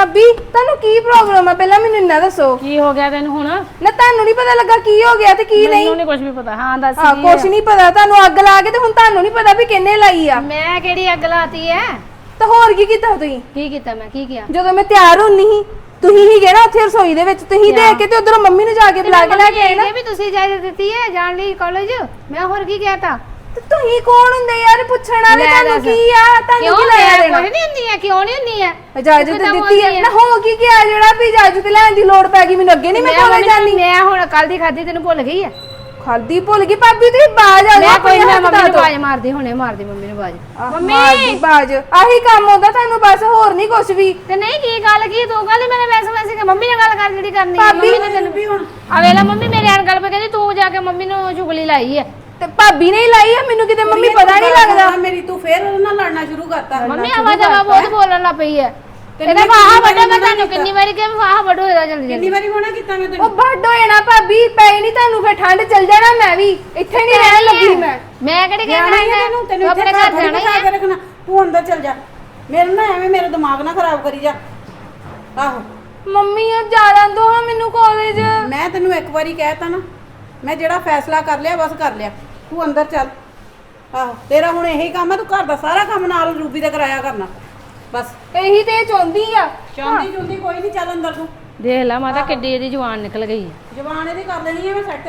ਭਾਬੀ ਤੁਹਾਨੂੰ ਕੀ ਪ੍ਰੋਬਲਮ ਆ? ਪਹਿਲਾਂ ਮੈਨੂੰ ਇੰਨਾ ਦੱਸੋ। ਕੀ ਹੋ ਗਿਆ ਤੈਨੂੰ ਹੁਣ? ਨਾ ਤੁਹਾਨੂੰ ਨਹੀਂ ਪਤਾ ਲੱਗਾ ਕੀ ਹੋ ਗਿਆ ਤੇ ਕੀ ਨਹੀਂ ਮੈਨੂੰ ਨਹੀਂ। ਕੁਝ ਵੀ ਪਤਾ। ਹਾਂ ਦੱਸ ਹਾਂ ਕੀ ਕੁਛ ਨਹੀਂ ਪਤਾ। ਤੁਹਾਨੂੰ ਅੱਗ ਲਾ ਕੇ ਤੇ ਹੁਣ ਤੁਹਾਨੂੰ ਨਹੀਂ ਪਤਾ ਵੀ ਕਿੰਨੇ ਲਾਈ ਆ। ਮੈਂ ਕਿਹੜੀ ਅੱਗ ਲਾਤੀ ਐ? ਤਾਂ ਹੋਰ ਕੀ ਕੀਤਾ ਤੁਸੀਂ? ਕੀ ਕੀਤਾ ਮੈਂ? ਕੀ ਕੀਤਾ ਜਦੋਂ ਮੈਂ ਤਿਆਰ ਹੁੰਨੀ ਸੀ ਤੁਸੀਂ ਹੀ ਗਏ ਨਾ ਉੱਥੇ ਰਸੋਈ ਦੇ ਵਿੱਚ ਤੁਸੀਂ ਦੇਖ ਕੇ ਤੇ ਉਧਰੋਂ ਮੰਮੀ ਨੂੰ ਜਾ ਕੇ ਬੁਲਾ ਕੇ ਲੈ ਕੇ ਆਏ ਨਾ। ਇਹ ਵੀ ਤੁਸੀਂ ਇਜਾਜ਼ਤ ਦਿੱਤੀ ਹੈ ਜਾਣ ਲਈ ਕਾਲਜ। ਮੈਂ ਹੋਰ ਕੀ ਕਹਿਤਾ ਤੇ ਤੁਸੀਂ ਕੌਣ ਹੁੰਦੇ ਯਾਰ? ਪੁੱਛਣ ਵਾਲੇ ਲੈ ਤੁਹਾਨੂੰ ਦੱਸ। ਕੀ ਆ? ਤੁਹਾਨੂੰ ਕਿਉਂ ਕੀ ਦੇਣਾ? ਕੁਝ ਨਹੀਂ ਹੁੰਦੀ ਹੈ ਕਿਉਂ ਨਹੀਂ ਹੁੰਦੀ ਹੈ ਇਜਾਜ਼ਤ ਤੂੰ ਦਿੱਤੀ ਹੈ ਨਾ ਹੋ ਕੀ ਗਿਆ ਜਿਹੜਾ ਵੀ ਇਜਾਜ਼ਤ ਲੈਣ ਦੀ ਲੋੜ ਪੈ ਗਈ ਮੈਨੂੰ ਅੱਗੇ ਨਹੀਂ ਮੈਂ ਕੋਲੇ ਜਾਣੀ ਮੈਂ ਹੁਣ ਕੱਲ ਦੀ ਖਾਦੀ ਤੈਨੂੰ ਭੁੱਲ ਗਈ ਹੈ ਖਾਦੀ ਭੁੱਲ ਗਈ ਭਾਬੀ ਤੁਸੀਂ ਬਾਜ ਆ ਮੈਂ ਜਾਓ ਕੋਈ ਨਾ ਮੰਮੀ ਨੂੰ ਆਵਾਜ਼ ਮਾਰਦੀ ਹੁਣੇ ਮਾਰਦੀ ਮੰਮੀ ਨੂੰ ਆਵਾਜ਼ ਮੰਮੀ! ਬਾਜ। ਆਹੀ ਕੰਮ ਹੁੰਦਾ ਤੁਹਾਨੂੰ ਬਸ ਹੋਰ ਨਹੀਂ ਕੁਝ ਵੀ। ਤੇ ਨਹੀਂ ਕੀ ਗੱਲ ਕੀ ਤੂੰ ਗੱਲ ਮੇਰੇ ਵੈਸੇ ਵੈਸੇ ਕਿ ਮੰਮੀ ਨਾਲ ਗੱਲ ਕਰ ਜਿਹੜੀ ਕਰਨੀ ਹੈ ਮੰਮੀ ਨੇ ਤੈਨੂੰ ਵੀ ਹੁਣ ਆ ਵੇਲਾ ਮੰਮੀ ਮੇਰੇ ਆਣ ਗੱਲ ਪੇ ਕਹਿੰਦੀ ਤੂੰ ਜਾ ਕੇ ਮੰਮੀ ਨੂੰ ਚੁਗਲੀ ਲਾਈ ਹੈ ਤੇ ਭਾਬੀ ਨੇ ਹੀ ਲਾਈ ਆ ਮੈਨੂੰ ਕਿਤੇ ਮੰਮੀ ਪਤਾ ਨਹੀਂ ਲੱਗਦਾ। ਮੇਰੀ ਤੂੰ ਫੇਰ ਉਹਦੇ ਨਾਲ ਲੜਨਾ ਸ਼ੁਰੂ ਕਰਤਾ। ਮੰਮੀ ਆਵਾਜ਼ ਆਵਾ ਬਹੁਤ ਬੋਲਣ ਲੱਗ ਪਈ ਹੈ ਇਹਦਾ ਵਾਹ ਵੱਡਾ ਮੈਂ ਤੁਹਾਨੂੰ ਕਿੰਨੀ ਵਾਰੀ ਕਿਹਾ ਵਾਹ ਵੱਡੋ ਇਹਦਾ ਜਲਦੀ ਕਿੰਨੀ ਜਲਦੀ। ਵਾਰੀ ਮਨਾ ਕੀਤਾ ਮੈਂ ਉਹ ਤੈਨੂੰ ਵੱਡ ਹੋਏ ਨਾ ਭਾਬੀ ਪੈ ਨਹੀਂ ਤੁਹਾਨੂੰ ਫੇ ਠੰਡ ਚੱਲ ਜਾਣਾ ਮੈਂ ਵੀ। ਇੱਥੇ ਨਹੀਂ ਰਹਿਣ ਲੱਗੀ ਮੈਂ। ਮੈਂ ਕਿਹੜੀ ਹੀ ਕਹਿਣਾ ਹੈ ਤੈਨੂੰ ਤੈਨੂੰ ਆਪਣੇ ਇੱਥੇ ਘਰ ਜਾਣਾ ਹੀ ਹੈ ਤੂੰ ਅੰਦਰ ਚੱਲ ਜਾ। ਮੇਰੇ ਨਾ ਐਵੇਂ ਮੇਰਾ ਦਿਮਾਗ ਨਾ ਖਰਾਬ ਕਰੀ ਜਾ। ਆਹੋ। ਮੰਮੀ ਆ ਜਾ ਹਾਂ ਮੈਨੂੰ ਕਾਲਜ ਮੈਂ ਤੈਨੂੰ ਇੱਕ ਵਾਰੀ ਕਹਿਤਾ ਨਾ ਮੈਂ ਜਿਹੜਾ ਫੈਸਲਾ ਕਰ ਲਿਆ ਬਸ ਕਰ ਲਿਆ। ਤੂੰ ਅੰਦਰ ਚੱਲ। ਆਹੋ ਤੇਰਾ ਹੁਣ ਇਹੀ ਕੰਮ ਹੈ ਤੂੰ ਘਰ ਦਾ ਸਾਰਾ ਕੰਮ ਨਾਲ ਰੂਬੀ ਦਾ ਕਰਾਇਆ ਕਰਨਾ। ਬਸ। ਇਹੀ ਤੇ ਇਹ ਚਾਹੁੰਦੀ ਆ। ਚਾਹੁੰਦੀ ਚੁੰਦੀ ਕੋਈ ਨਹੀਂ ਚੱਲ ਅੰਦਰ ਤੂੰ। ਦੇਖ ਲੈ ਮਾਤਾ ਕਿੱਡੀ ਇਹਦੀ ਜਵਾਨ ਨਿਕਲ ਗਈ ਹੈ ਜਵਾਨ ਇਹਦੀ ਕਰ ਲੈਣੀ ਹੈ ਮੈਂ ਸੈੱਟ।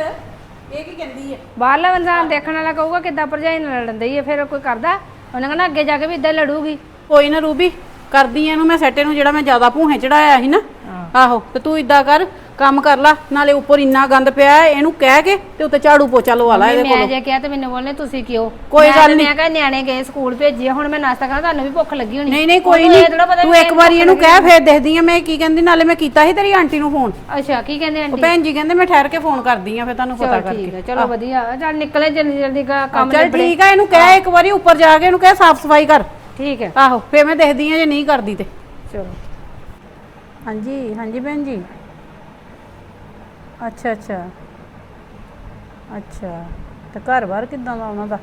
ਇਹ ਕੀ ਕਹਿੰਦੀ ਹੈ ਬਾਹਰਲਾ ਇਨਸਾਨ ਦੇਖਣ ਵਾਲਾ ਕਹੂਗਾ ਕਿੱਦਾਂ ਭਰਜਾਈ ਨਾਲ ਲੜਨ ਦਈ ਹੈ ਫਿਰ ਕੋਈ ਕਰਦਾ? ਉਹਨੇ ਕਹਣਾ ਅੱਗੇ ਜਾ ਕੇ ਵੀ ਇਦਾਂ ਲੜੂਗੀ। ਕੋਈ ਨਾ ਰੂਬੀ ਕਰਦੀ ਐ ਇਹਨੂੰ ਮੈਂ ਸੈੱਟੇ ਨੂੰ ਜਿਹੜਾ ਮੈਂ ਜ਼ਿਆਦਾ ਭੂਹੇ ਚੜਾਇਆ ਸੀ ਨਾ ਆਹੋ ਤੇ ਤੂੰ ਇਦਾਂ ਕਰ ਕੰਮ ਕਰ ਲੈ ਨਾਲੇ ਉੱਪਰ ਇੰਨਾ ਗੰਦ ਪਿਆ ਹੈ, ਇਹਨੂੰ ਕਹਿ ਕੇ ਤੇ ਉੱਤੇ ਝਾੜੂ ਪੋਚਾ ਲਵਾ ਲੈ ਇਹਦੇ ਮੈਂ ਕੋਲੋਂ। ਜੇ ਕਿਹਾ ਤੇ ਮੈਨੂੰ ਬੋਲਨੇ ਤੁਸੀਂ ਕਿਉਂ? ਕੋਈ ਮੈਂ ਗੱਲ ਤੇ ਨਹੀਂ। ਮੈਂ ਕਿਹਾ ਨਿਆਣੇ ਗਏ ਸਕੂਲ ਭੇਜੀਏ ਹੁਣ ਮੈਂ ਨਾਸ਼ਤਾ ਕਰਾਂ ਤੁਹਾਨੂੰ ਵੀ ਭੁੱਖ ਲੱਗੀ ਹੋਣੀ। ਨਹੀਂ ਨਹੀਂ ਕੋਈ ਉਹਨੂੰ ਇਹ ਨਹੀਂ। ਥੋੜ੍ਹਾ ਪਤਾ ਤੂੰ ਇੱਕ ਵਾਰੀ ਇਹਨੂੰ ਕਹਿ ਫੇਰ ਦੇਖਦੀ ਆ ਮੈਂ ਕੀ ਕਹਿੰਦੀ ਨਾਲੇ ਮੈਂ ਕੀਤਾ ਸੀ ਤੇਰੀ ਆਂਟੀ ਨੂੰ ਫੋਨ। ਅੱਛਾ ਕੀ ਕਹਿੰਦੇ ਉਹ ਆਂਟੀ? ਭੈਣ ਜੀ ਕਹਿੰਦੇ ਮੈਂ ਠਹਿਰ ਕੇ ਫੋਨ ਕਰਦੀ ਆ ਫੇਰ ਤੁਹਾਨੂੰ ਪਤਾ ਚਲੋ ਠੀਕ ਹੈ ਕਰਕੇ ਚਲੋ ਵਧੀਆ ਚੱਲ ਨਿਕਲੇ ਜਲਦੀ ਜਲਦੀ ਕਾ- ਕੰਮ ਚੱਲ ਨਿਬੜੇ। ਠੀਕ ਆ ਇਹਨੂੰ ਕਹਿ ਇੱਕ ਵਾਰੀ ਉੱਪਰ ਜਾ ਕੇ ਇਹਨੂੰ ਕਹਿ ਸਾਫ਼ ਸਫ਼ਾਈ ਕਰ। ਠੀਕ ਹੈ। ਆਹੋ ਫੇਰ ਮੈਂ ਦੇਖਦੀ ਆ ਜੇ ਨਹੀਂ ਕਰਦੀ ਤੇ। ਚਲੋ। ਹਾਂਜੀ ਹਾਂਜੀ ਭੈਣ ਜੀ। ਅੱਛਾ ਅੱਛਾ। ਅੱਛਾ, ਤੇ ਘਰ-ਬਾਰ ਕਿੱਦਾਂ ਦਾ ਉਹਨਾਂ ਦਾ?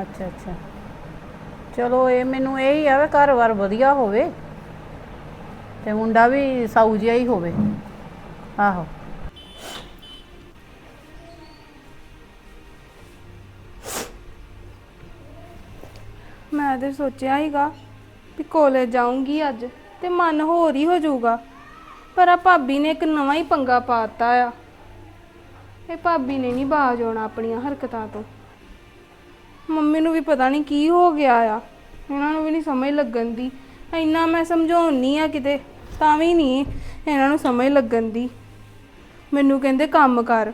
ਅੱਛਾ ਅੱਛਾ। ਚਲੋ ਇਹ ਮੈਨੂੰ ਇਹ ਹੀ ਆ ਵੀ ਘਰ-ਬਾਰ ਵਧੀਆ ਹੋਵੇ ਤੇ ਮੁੰਡਾ ਵੀ ਸਾਊ ਜਿਹਾ ਹੀ ਹੋਵੇ। ਆਹੋ। ਮੈਂ ਤੇ ਸੋਚਿਆ ਹੀਗਾ ਵੀ ਕਾਲਜ ਜਾਊਂਗੀ ਅੱਜ। ਤੇ ਮਨ ਹੋਰ ਹੀ ਹੋ ਜਾਊਗਾ। ਪਰ ਆ ਭਾਬੀ ਨੇ ਇੱਕ ਨਵਾਂ ਹੀ ਪੰਗਾ ਪਾਤਾ ਆ। ਇਹ ਭਾਬੀ ਨੇ ਨਹੀਂ ਬਾਜ ਆਉਣਾ ਆਪਣੀਆਂ ਹਰਕਤਾਂ ਤੋਂ। ਮੰਮੀ ਨੂੰ ਵੀ ਪਤਾ ਨਹੀਂ ਕੀ ਹੋ ਗਿਆ ਆ। ਇਹਨਾਂ ਨੂੰ ਵੀ ਨਹੀਂ ਸਮਝ ਲੱਗਣ ਦੀ। ਇੰਨਾ ਮੈਂ ਸਮਝਾਉਣੀ ਆ ਕਿਤੇ, ਤਾਂ ਵੀ ਨਹੀਂ ਇਹਨਾਂ ਨੂੰ ਸਮਝ ਲੱਗਣ ਦੀ। ਮੈਨੂੰ ਕਹਿੰਦੇ ਕੰਮ ਕਰ।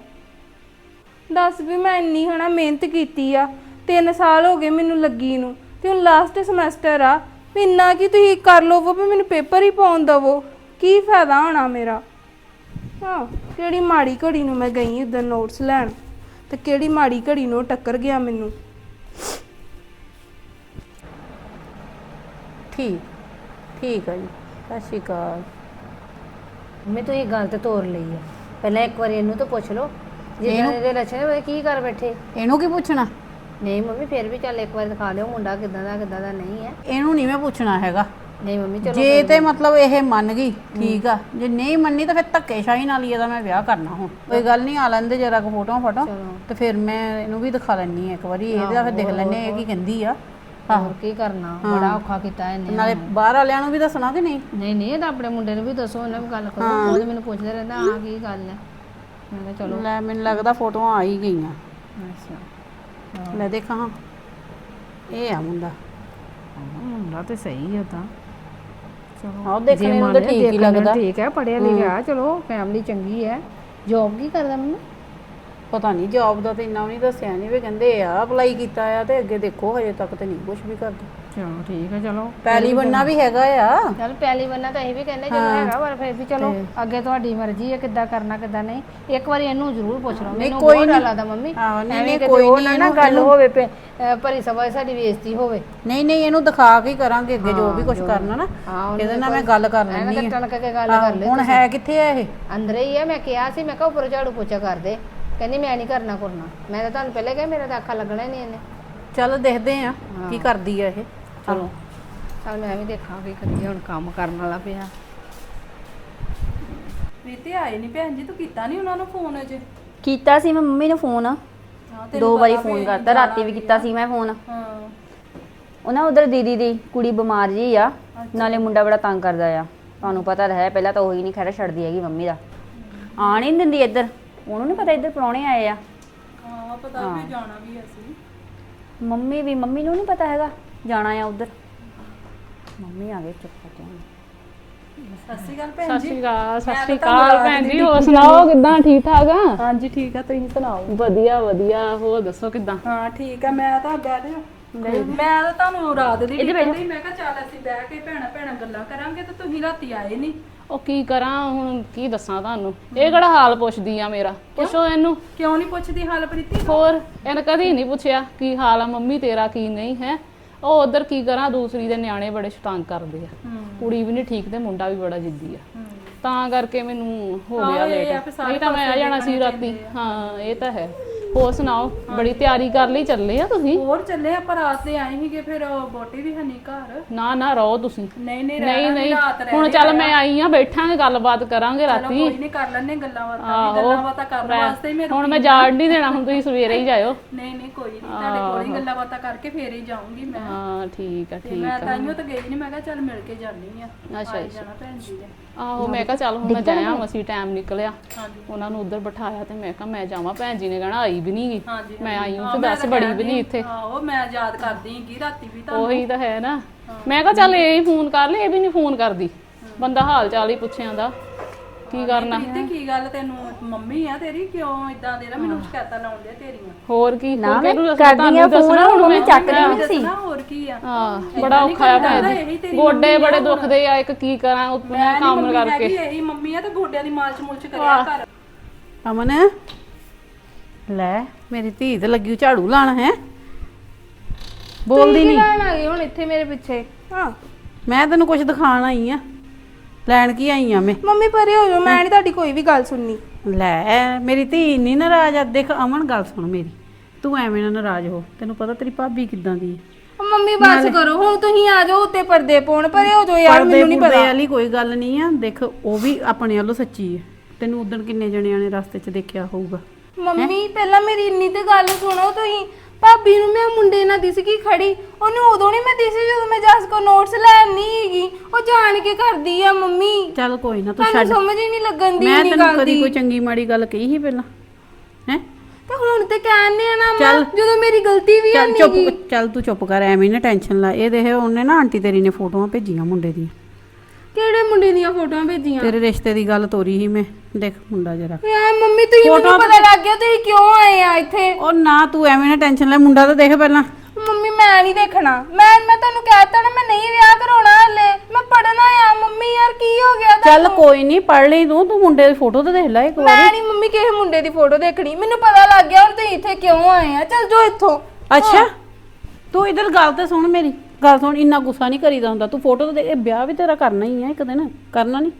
ਦੱਸ ਵੀ ਮੈਂ ਇੰਨੀ ਹਨਾ ਮਿਹਨਤ ਕੀਤੀ ਆ। 3 ਸਾਲ ਹੋ ਗਏ ਮੈਨੂੰ ਲੱਗੀ ਨੂੰ। ਤੇ ਹੁਣ ਲਾਸਟ ਸਮੈਸਟਰ ਆ। ਵੀ ਇੰਨਾ ਕੀ ਤੁਸੀਂ ਕਰ ਲਵੋ ਵੀ ਮੈਨੂੰ ਪੇਪਰ ਹੀ ਪਾਉਣ ਦਵੋ? ਕੀ ਫਾਇਦਾ ਹੋਣਾ ਮੇਰਾ? ਹਾਂ ਕਿਹੜੀ ਮਾੜੀ ਘੜੀ ਨੂੰ ਮੈਂ ਗਈ ਉਧਰ ਨੋਟਸ ਲੈਣ ਤੇ ਕਿਹੜੀ ਮਾੜੀ ਘੜੀ ਨੂੰ ਉਹ ਟੱਕਰ ਗਿਆ ਮੈਨੂੰ? ਠੀਕ ਠੀਕ ਆ ਜੀ। ਸਤਿ ਸ਼੍ਰੀ ਅਕਾਲ। ਮੈਂ ਤਾਂ ਇਹ ਗੱਲ ਤੇ ਤੋਰ ਲਈ ਆ। ਪਹਿਲਾਂ ਇੱਕ ਵਾਰੀ ਇਹਨੂੰ ਤਾਂ ਪੁੱਛ ਲਓ। ਜੇ ਇਹਨੂੰ? ਇਹਦੇ ਲੱਛਣ ਹੋਏ ਕੀ ਕਰ ਬੈਠੇ? ਇਹਨੂੰ ਕੀ ਪੁੱਛਣਾ? ਨਹੀਂ ਮੰਮੀ ਫਿਰ ਵੀ ਚੱਲ ਇੱਕ ਵਾਰੀ ਦਿਖਾ ਲਿਓ ਮੁੰਡਾ ਕਿਦਾਂ ਦਾ ਕਿਦਾਂ ਦਾ ਨਹੀਂ ਹੈ। ਇਹਨੂੰ ਨਹੀਂ ਮੈਂ ਪੁੱਛਣਾ ਹੈਗਾ। ਨਹੀਂ ਮੰਮੀ ਚਲੋ ਜੇ ਤੇ ਮਤਲਬ ਇਹ ਮੰਨ ਗਈ ਠੀਕ ਆ। ਜੇ ਨਹੀਂ ਮੰਨੀ ਤਾਂ ਫਿਰ ਧੱਕੇਸ਼ਾਹੀ ਨਾਲ ਹੀ ਇਹਦਾ ਮੈਂ ਵਿਆਹ ਕਰਨਾ ਹੁਣ। ਕੋਈ ਗੱਲ ਨਹੀਂ ਆ ਲੈਂਦੇ ਜਰਾ ਕੋ ਫੋਟੋਆਂ ਫੋਟੋ। ਚਲੋ। ਤੇ ਫਿਰ ਮੈਂ ਇਹਨੂੰ ਵੀ ਦਿਖਾ ਲੈਣੀ ਆ ਇੱਕ ਵਾਰੀ। ਇਹਦਾ ਫਿਰ ਦੇਖ ਲੈਣੇ ਇਹ ਕੀ ਕਹਿੰਦੀ ਆ। ਹੋਰ ਕੀ ਕਰਨਾ ਬੜਾ ਔਖਾ ਕੀਤਾ ਇਹਨੇ ਨਾਲੇ ਬਾਹਰ ਵਾਲਿਆਂ ਨੂੰ ਵੀ ਦੱਸਣਾ ਕਿ ਨਹੀਂ? ਨਹੀਂ ਨਹੀਂ ਇਹ ਤਾਂ ਆਪਣੇ ਮੁੰਡੇ ਨੂੰ ਵੀ ਦੱਸੋ ਉਹਨੇ ਵੀ ਗੱਲ ਕਰੋ। ਉਹ ਤਾਂ ਮੈਨੂੰ ਪੁੱਛਦਾ ਰਹਿੰਦਾ ਆ ਕੀ ਗੱਲ ਹੈ। ਮੈਂ ਕਿਹਾ ਚਲੋ। ਲੈ ਮੈਨੂੰ ਲੱਗਦਾ ਫੋਟੋਆਂ ਆ ਹੀ ਗਈਆਂ। ਅੱਛਾ। ਲੈ ਦੇਖਾਂ ਹਾਂ। ਇਹ ਆ ਮੁੰਡਾ। ਮੁੰਡਾ ਤੇ ਸਹੀ ਹੈ ਤਾਂ। ਚਲੋ ਆਹ ਦੇਖਣ ਨੂੰ ਤਾਂ ਠੀਕ ਹੀ ਲੱਗਦਾ। ਠੀਕ ਹੈ ਪੜਿਆ ਲਿਖਿਆ ਚਲੋ ਫੈਮਿਲੀ ਚੰਗੀ ਹੈ। ਜੌਬ ਕੀ ਕਰਦਾ ਮੰਮੀ? ਪਤਾ ਨਹੀਂ ਜੌਬ ਦਾ ਤੇ ਇੰਨਾ ਵੀ ਨਹੀਂ ਦੱਸਿਆ ਨਹੀਂ ਵੀ ਕਹਿੰਦੇ ਆ ਅਪਲਾਈ ਕੀਤਾ ਆ ਤੇ ਅੱਗੇ ਦੇਖੋ ਹਜੇ ਤੱਕ ਤੇ ਨਹੀਂ ਕੁਝ ਵੀ ਕਰਦੇ। ਚਲੋ ਠੀਕ ਹੈ ਚਲੋ। ਪਹਿਲੀ ਬੰਨਾ ਵੀ ਹੈਗਾ ਆ। ਚਲ ਪਹਿਲੀ ਬੰਨਾ ਤਾਂ ਅਸੀਂ ਵੀ ਕਹਿੰਦੇ ਚਲੋ ਹੈਗਾ ਪਰ ਫਿਰ ਵੀ ਚਲੋ ਅੱਗੇ ਤੁਹਾਡੀ ਮਰਜ਼ੀ ਹੈ ਕਿੱਦਾਂ ਕਰਨਾ ਕਿੱਦਾਂ ਨਹੀਂ। ਇੱਕ ਵਾਰੀ ਇਹਨੂੰ ਜ਼ਰੂਰ ਪੁੱਛ ਲਓ। ਮੈਨੂੰ ਕੋਈ ਨਹੀਂ। ਲੱਗਦਾ ਮੰਮੀ। ਆਹੋ, ਨਹੀਂ, ਨਹੀਂ, ਕੋਈ ਨਹੀਂ, ਨਾ ਗੱਲ ਹੋਵੇ ਪੇ- ਅਹ ਭਰੀ ਸਭਾ ਸਾਡੀ ਬੇਇੱਜ਼ਤੀ ਹੋਵੇ। ਨਹੀਂ ਨਹੀਂ ਇਹਨੂੰ ਦਿਖਾ ਕੇ ਹੀ ਕਰਾਂਗੇ ਅੱਗੇ ਜੋ ਵੀ ਕੁਝ ਕਰਨਾ ਨਾ। ਹਾਂ ਉਹਨੂੰ ਇਹਦੇ ਨਾਲ ਮੈਂ ਗੱਲ ਕਰ ਲੈਣੀ ਤਾਂ ਟਣਕ ਕੇ ਗੱਲ ਆ ਕਰ ਲੈ ਹੁਣ ਹੈ ਕਿੱਥੇ ਆ ਇਹ? ਅੰਦਰ ਹੀ ਹੈ ਮੈਂ ਕਿਹਾ ਸੀ ਮੈਂ ਕਿਹਾ ਉੱਪਰ ਝਾੜੂ ਪੋਚਾ ਕਰ ਦੇ। ਕਹਿੰਦੀ ਮੈਂ ਨਹੀਂ ਕਰਨਾ ਕਰਨਾ। ਮੈਂ ਤਾਂ ਤੁਹਾਨੂੰ ਪਹਿਲੇ ਕਿਹਾ ਮੇਰਾ ਤਾਂ ਅੱਖਾਂ ਲੱਗਣਾ ਹੀ ਨਹੀਂ ਇਹਨੇ। ਚੱਲ ਦੇਖਦੇ ਆ ਕੀ ਕਰਦੀ ਆ ਇਹ। ਚਲੋ। ਚਲ ਮੈਂ ਵੀ ਦੇਖਾਂ ਕੀ ਕਰੀਏ ਹੁਣ ਕੰਮ ਕਰਨ ਵਾਲਾ ਪਿਆ। ਪ੍ਰੀਤੀ ਆਏ ਨਹੀਂ ਭੈਣ ਜੀ ਤੂੰ ਕੀਤਾ ਨਹੀਂ ਉਹਨਾਂ ਨੂੰ ਫੋਨ ਅਜੇ? ਕੀਤਾ ਸੀ ਮੈਂ ਮੰਮੀ ਨੂੰ ਫੋਨ। ਹਾਂ ਦੋ ਵਾਰੀ ਫੋਨ ਕਰਤਾ ਰਾਤੀ ਵੀ ਕੀਤਾ ਸੀ ਮੈਂ ਫੋਨ। ਹਾਂ। ਉਹ ਨਾ ਉਧਰ ਦੀਦੀ ਦੀ ਕੁੜੀ ਬਿਮਾਰ ਜੀ ਆ ਨਾਲੇ ਮੁੰਡਾ ਬੜਾ ਤੰਗ ਕਰਦਾ ਆ। ਤੁਹਾਨੂੰ ਪਤਾ ਤਾਂ ਹੈ ਪਹਿਲਾਂ ਤਾਂ ਉਹੀ ਨਹੀਂ ਖੈਰ ਛੱਡਦੀ ਹੈਗੀ ਮੰਮੀ ਦਾ। ਆਣ ਹੀ ਨੀ ਦਿੰਦੀ ਇੱਧਰ। ਉਹਨੂੰ ਨਹੀਂ ਪਤਾ ਇੱਧਰ ਪ੍ਰਾਹੁਣੇ ਆਏ ਆ। ਹਾਂ ਪਤਾ ਵੀ ਜਾਣਾ ਵੀ ਅਸੀਂ। ਮੰਮੀ ਵੀ ਮੰਮੀ ਨੂੰ ਨਹੀਂ ਪਤਾ ਹੈਗਾ। ਜਾਣਾ ਆ ਉਧਰ। ਮੰਮੀ ਆ ਗਏ ਚੁੱਪ ਕਰਕੇ। ਸਤਿ ਸ਼੍ਰੀ ਅਕਾਲ ਭੈਣ ਸਤਿ ਜੀ। ਸ਼੍ਰੀ ਅਕਾਲ ਸਤਿ ਸ਼੍ਰੀ ਭੈਣ ਜੀ ਹੋਰ ਸੁਣਾਓ ਕਿਦਾਂ ਠੀਕ ਠਾਕ ਆ? ਹਾਂਜੀ ਠੀਕ ਆ ਤੁਸੀਂ ਸੁਣਾਓ? ਵਧੀਆ ਵਧੀਆ ਹੋਰ ਦੱਸੋ ਕਿਦਾਂ? ਹਾਂ ਠੀਕ ਆ ਮੈਂ ਤਾਂ ਬਹਿ ਜਾ। ਮੈਂ ਤਾਂ ਤੁਹਾਨੂੰ ਰਾਤ ਦੀ ਮੈਂ ਕਿਹਾ ਚੱਲ ਅਸੀਂ ਬਹਿ ਕੇ ਭੈਣਾ ਭੈਣਾ ਗੱਲਾਂ ਕਰਾਂਗੇ ਤੇ ਤੁਸੀਂ ਰਾਤੀ ਆਏ ਨਹੀਂ ਉਹ ਕੀ ਕਰਾਂ ਹੁਣ ਕੀ ਦੱਸਾਂ ਤੁਹਾਨੂੰ? ਇਹ ਕਿਹੜਾ ਹਾਲ ਪੁੱਛਦੀ ਆ ਮੇਰਾ? ਪੁੱਛੋ ਇਹਨੂੰ। ਕਿਉਂ ਨਹੀਂ ਪੁੱਛਦੀ ਹਾਲ ਪ੍ਰੀਤੀ ਹੋਰ ਇਹਨੇ ਕਦੀ ਨਹੀਂ ਪੁੱਛਿਆ ਕੀ ਹਾਲ ਆ ਮੰਮੀ ਤੇਰਾ ਕੀ ਨਹੀਂ ਹੈ? ਉਹ ਉਧਰ ਕੀ ਕਰਾਂ ਦੂਸਰੀ ਦੇ ਨਿਆਣੇ ਬੜੇ ਸ਼ਤਾਨ ਕਰਦੇ ਆ। ਕੁੜੀ ਵੀ ਨਹੀਂ ਠੀਕ ਤੇ ਮੁੰਡਾ ਵੀ ਬੜਾ ਜਿੱਦੀ ਆ। ਤਾਂ ਕਰਕੇ ਮੈਨੂੰ ਹੋ ਗਿਆ ਲੇਟ ਨਹੀਂ ਤਾਂ ਮੈਂ ਆ ਜਾਣਾ ਸੀ ਰਾਤੀ। ਹਾਂ ਇਹ ਤਾਂ ਹੈ। ਹੋਰ ਸੁਣਾਓ? ਬੜੀ ਤਿਆਰੀ ਕਰ ਲਈ ਚੱਲੇ ਆ ਤੁਸੀਂ? ਹੋਰ ਚੱਲੇ ਆਪਾਂ ਰਾਤ ਦੇ ਆਏ ਸੀਗੇ ਫਿਰ ਉਹ ਬੋਟੀ ਵੀ ਹਨੀ ਘਰ। ਨਾ ਨਾ ਰਹੋ ਤੁਸੀਂ। ਨਹੀਂ ਨਹੀਂ ਨਹੀਂ ਰਹਿਣਾ ਨਹੀਂ। ਰਾਤ ਰਹਿ ਹੁਣ ਚੱਲ ਮੈਂ ਆਈ ਆ ਬੈਠਾਂਗੇ ਗੱਲਬਾਤ ਕਰਾਂਗੇ ਰਾਤੀ। ਕੋਈ ਨਹੀਂ ਕਰ ਲੈਣੇ ਗੱਲਾਂ ਬਾਤਾਂ ਵੀ ਗੱਲਾਂ ਬਾਤਾਂ ਕਰਨ ਵਾਸਤੇ ਹੀ ਮੇਰੇ ਹੁਣ ਮੈਂ ਜਾਣ ਨਹੀਂ ਦੇਣਾ ਹੁਣ ਤੁਸੀਂ ਸਵੇਰੇ ਹੀ ਜਾਇਓ। ਨਹੀਂ ਨਹੀਂ ਕੋਈ ਨਹੀਂ ਤੁਹਾਡੇ ਕੋਲ ਹੀ ਗੱਲਾਂ ਬਾਤਾਂ ਕਰਕੇ ਫੇਰ ਹੀ ਜਾਊਂਗੀ ਮੈਂ। ਹਾਂ ਠੀਕ ਆ ਤੇ ਠੀਕ ਮੈਂ ਤਾਈਓ ਤਾਂ ਗਈ ਨਹੀਂ ਮੈਂ ਕਿਹਾ ਚੱਲ ਮਿਲ ਕੇ ਜਾਣੀ ਆ। ਅੱਛਾ। ਜਾਣਾ ਭੈਣ ਜੀ ਦੇ। ਆਹੋ ਮੈਂ ਕਿਹਾ ਚੱਲ ਹੁਣ ਮੈਂ ਜਾਇਆ ਮਸੀ ਟਾਈਮ ਨਿਕਲਿਆ। ਉਹਨਾਂ ਨੂੰ ਉੱਧਰ ਬਿਠਾਇਆ ਤੇ ਮੈਂ ਕਿਹਾ ਮੈਂ ਜਾਵਾਂ ਭੈਣ ਜੀ ਨੇ ਕਹਿਣਾ ਆਈ ਵੀ ਨਹੀਂਗੀ ਹਾਂਜੀ ਮੈਂ ਆਈ ਹਾਂ ਤੇ ਦੱਸ ਬੜੀ ਵੀ ਨਹੀਂ ਇੱਥੇ। ਆਹੋ ਮੈਂ ਯਾਦ ਕਰਦੀ ਸੀਗੀ ਰਾਤੀ ਵੀ ਤਾਂ ਉਹੀ ਤਾਂ ਹੈ ਨਾ। ਮੈਂ ਕਿਹਾ ਚੱਲ ਇਹ ਹੀ ਫੋਨ ਕਰ ਲੈ ਇਹ ਵੀ ਨਹੀਂ ਫੋਨ ਕਰਦੀ। ਬੰਦਾ ਹਾਲ ਚਾਲ ਹੀ ਪੁੱਛਿਆਂ ਦਾ। ਕੀ ਕਰਨਾ? ਤੇ ਕੀ ਗੱਲ ਤੈਨੂੰ? ਮੰਮੀ ਆ ਤੇਰੀ? ਕਿਉਂ ਇਦਾਂ ਦੇ ਨਾ? ਮੈਨੂੰ ਸ਼ਿਕਾਇਤਾਂ ਲਾਉਂਦੇ ਤੇਰੀਆਂ। ਹੋਰ ਕੀ ਨਾ ਮੈਂ ਕਰਦੀ ਆ ਤੁਹਾਨੂੰ ਫੋਨ ਹੁਣ ਮੈਂ ਚੱਕਦੀ ਨਹੀਂ ਸੀ। ਦੱਸਣਾ ਕੀ ਆ। ਹਾਂ ਬੜਾ ਔਖਾ ਆ ਭੈਣ ਜੀ। ਗੋਡੇ ਬੜੇ ਦੁਖਦੇ ਆ ਇੱਕ ਕੀ ਕਰਾਂ ਮੈਂ ਕੰਮ ਕਰਕੇ। ਇਹੀ ਮੰਮੀ ਆ ਤੇ ਗੋਡਿਆਂ ਦੀ ਮਾਲਸ਼ ਮੁਲਚ ਕਰਿਆ ਕਰ। ਅਮਨ ਲੈ ਮੇਰੀ ਧੀ ਤੇ ਲੱਗੀ ਝਾੜੂ ਲਾਣਾ ਹੈ? ਬੋਲਦੀ ਨਹੀਂ। ਲੈਣ ਆ ਗਈ ਹੁਣ ਇੱਥੇ ਮੇਰੇ ਪਿੱਛੇ। ਹਾਂ। ਮੈਂ ਤੈਨੂੰ ਕੁਝ ਦਿਖਾਣ ਆਈ ਆ। ਲੈਣ ਕੀ ਆਈ ਆ ਮੈਂ? ਮੰਮੀ ਪਰੇ ਹੋ ਜਾਓ ਮੈਂ ਨਹੀਂ ਤੁਹਾਡੀ ਕੋਈ ਵੀ ਗੱਲ ਸੁਣਨੀ। ਲੈ ਮੇਰੀ ਧੀ ਨਹੀਂ ਨਾਰਾਜ਼ ਆ। ਦੇਖ ਅਮਨ ਗੱਲ ਸੁਣ ਮੇਰੀ। ਤੂੰ ਐਵੇਂ ਨਾ ਨਾਰਾਜ਼ ਹੋ। ਤੈਨੂੰ ਪਤਾ ਤੇਰੀ ਭਾਬੀ ਕਿਦਾਂ ਦੀ ਹੈ ਉਹ ਮੰਮੀ ਬਸ ਕਰੋ ਹੁਣ ਤੁਸੀਂ ਆ ਜਾਓ ਉੱਤੇ ਪਰਦੇ ਪਾਉਣ ਪਰੇ ਹੋ ਜਾਓ ਯਾਰ ਮੈਨੂੰ ਨਹੀਂ ਪਰਦੇ ਪਤਾ। ਵਾਲੀ ਕੋਈ ਗੱਲ ਨਹੀਂ ਆ ਦੇਖ ਉਹ ਵੀ ਆਪਣੇ ਵੱਲੋਂ ਸੱਚੀ ਹੈ ਤੈਨੂੰ ਉਦੋਂ ਕਿੰਨੇ ਜਣਿਆਂ ਨੇ ਰਸਤੇ 'ਚ ਦੇਖਿਆ ਹੋਊਗਾ। ਮੰਮੀ ਪਹਿਲਾਂ ਮੇਰੀ ਇੰਨੀ ਤੇ ਗੱਲ ਸੁਣੋ ਤੁਸੀਂ। ਭਾਬੀ ਨੂੰ ਮੈਂ ਮੁੰਡੇ ਨਾਲ ਦਿਸ ਗਈ ਖੜੀ ਉਹਨੂੰ ਉਦੋਂ ਨਹੀਂ ਮੈਂ ਦਿਸੀ ਜਦੋਂ ਮੈਂ ਜਸ ਕੋ ਨੋਟਸ ਲੈਣ ਨਹੀਂ ਹੈਗੀ। ਉਹ ਜਾਣ ਕੇ ਕਰਦੀ ਆ ਮੰਮੀ। ਚੱਲ ਕੋਈ ਨਾ ਤੂੰ ਤੁਹਾਨੂੰ ਛੱਡ। ਸਮਝ ਹੀ ਨਹੀਂ ਲੱਗਣ ਦੀ ਮੈਂ ਇੰਨੀ ਤੈਨੂੰ ਗੱਲ ਕਦੀ ਦੀ। ਕੋਈ ਚੰਗੀ ਮਾੜੀ ਗੱਲ ਕਹੀ ਸੀ ਪਹਿਲਾਂ? ਤੇ ਹੁਣ ਤੇ ਕਹਿੰਦੇ ਆ ਨਾ ਚੱਲ। ਮਾਂ, ਜਦੋਂ ਮੇਰੀ ਗਲਤੀ ਵੀ ਚੱਲ ਚੁੱਪ ਚੱਲ ਤੂੰ ਚੁੱਪ ਕਰ ਐਵੇਂ ਨਾ ਟੈਨਸ਼ਨ ਲੈ। ਇਹ ਦੇਖ ਉਹਨੇ ਨਾ ਆਂਟੀ ਤੇਰੀ ਨੇ ਫੋਟੋਆਂ ਭੇਜੀਆਂ ਮੁੰਡੇ ਦੀਆਂ। ਕਿਹੜੇ ਮੁੰਡੇ ਦੀਆਂ ਫੋਟੋਆਂ ਭੇਜੀਆਂ? ਤੇਰੇ ਰਿਸ਼ਤੇ ਦੀ ਗੱਲ ਤੋਰੀ ਸੀ ਮੈਂ। ਦੇਖ ਮੁੰਡਾ ਜਰਾ। ਯਾਰ ਮੰਮੀ ਤੁਸੀਂ ਮੈਨੂੰ ਪਤਾ ਲੱਗ ਗਿਆ ਤੁਸੀਂ ਕਿਉਂ ਆਏ ਆ ਇੱਥੇ? ਉਹ ਨਾ ਤੂੰ ਐਵੇਂ ਨਾ ਟੈਨਸ਼ਨ ਲੈ ਮੁੰਡਾ ਤਾਂ ਦੇਖ ਪਹਿਲਾਂ। ਮੰਮੀ ਮੈਂ ਨਹੀਂ ਦੇਖਣਾ। ਮੈਂ ਮੈਂ ਤੁਹਾਨੂੰ ਕਹਿਤਾ ਨਾ ਮੈਂ ਨਹੀਂ ਵਿਆਹ ਕਰਾਉਣਾ ਹਲੇ। ਮੈਂ ਪੜਨਾ ਆ। ਮੰਮੀ ਯਾਰ ਕੀ ਹੋ ਗਿਆ ਚੱਲ ਕੋਈ ਨਹੀਂ ਪੜ ਲਈ ਤੂੰ। ਤੂੰ ਮੁੰਡੇ ਦੀ ਫੋਟੋ ਤਾਂ ਦੇਖ ਲੈ ਇੱਕ ਵਾਰ। ਮੈਂ ਨਹੀਂ ਕਿਸੇ ਮੁੰਡੇ ਦੀ ਫੋਟੋ ਦੇਖਣੀ? ਮੈਨੂੰ ਪਤਾ ਲੱਗ ਗਿਆ ਹੁਣ ਤੁਸੀਂ ਇੱਥੇ ਕਿਉਂ ਆਏ ਆ? ਚੱਲ ਜੋ ਇੱਥੋਂ। ਅੱਛਾ। ਤੂੰ ਇਧਰ ਗੱਲ ਤੇ ਸੁਣ ਮੇਰੀ। ਗੱਲ ਸੁਣ ਇੰਨਾ ਗੁੱਸਾ ਨਹੀਂ ਕਰੀਦਾ ਹੁੰਦਾ। ਤੂੰ ਫੋਟੋ ਤਾਂ ਦੇਖ ਇਹ ਵਿਆਹ ਵੀ ਤੇਰਾ ਕਰਨਾ ਹੀ ਹੈ ਇੱਕ ਦਿਨ। ਕਰਨਾ ਨਹੀਂ।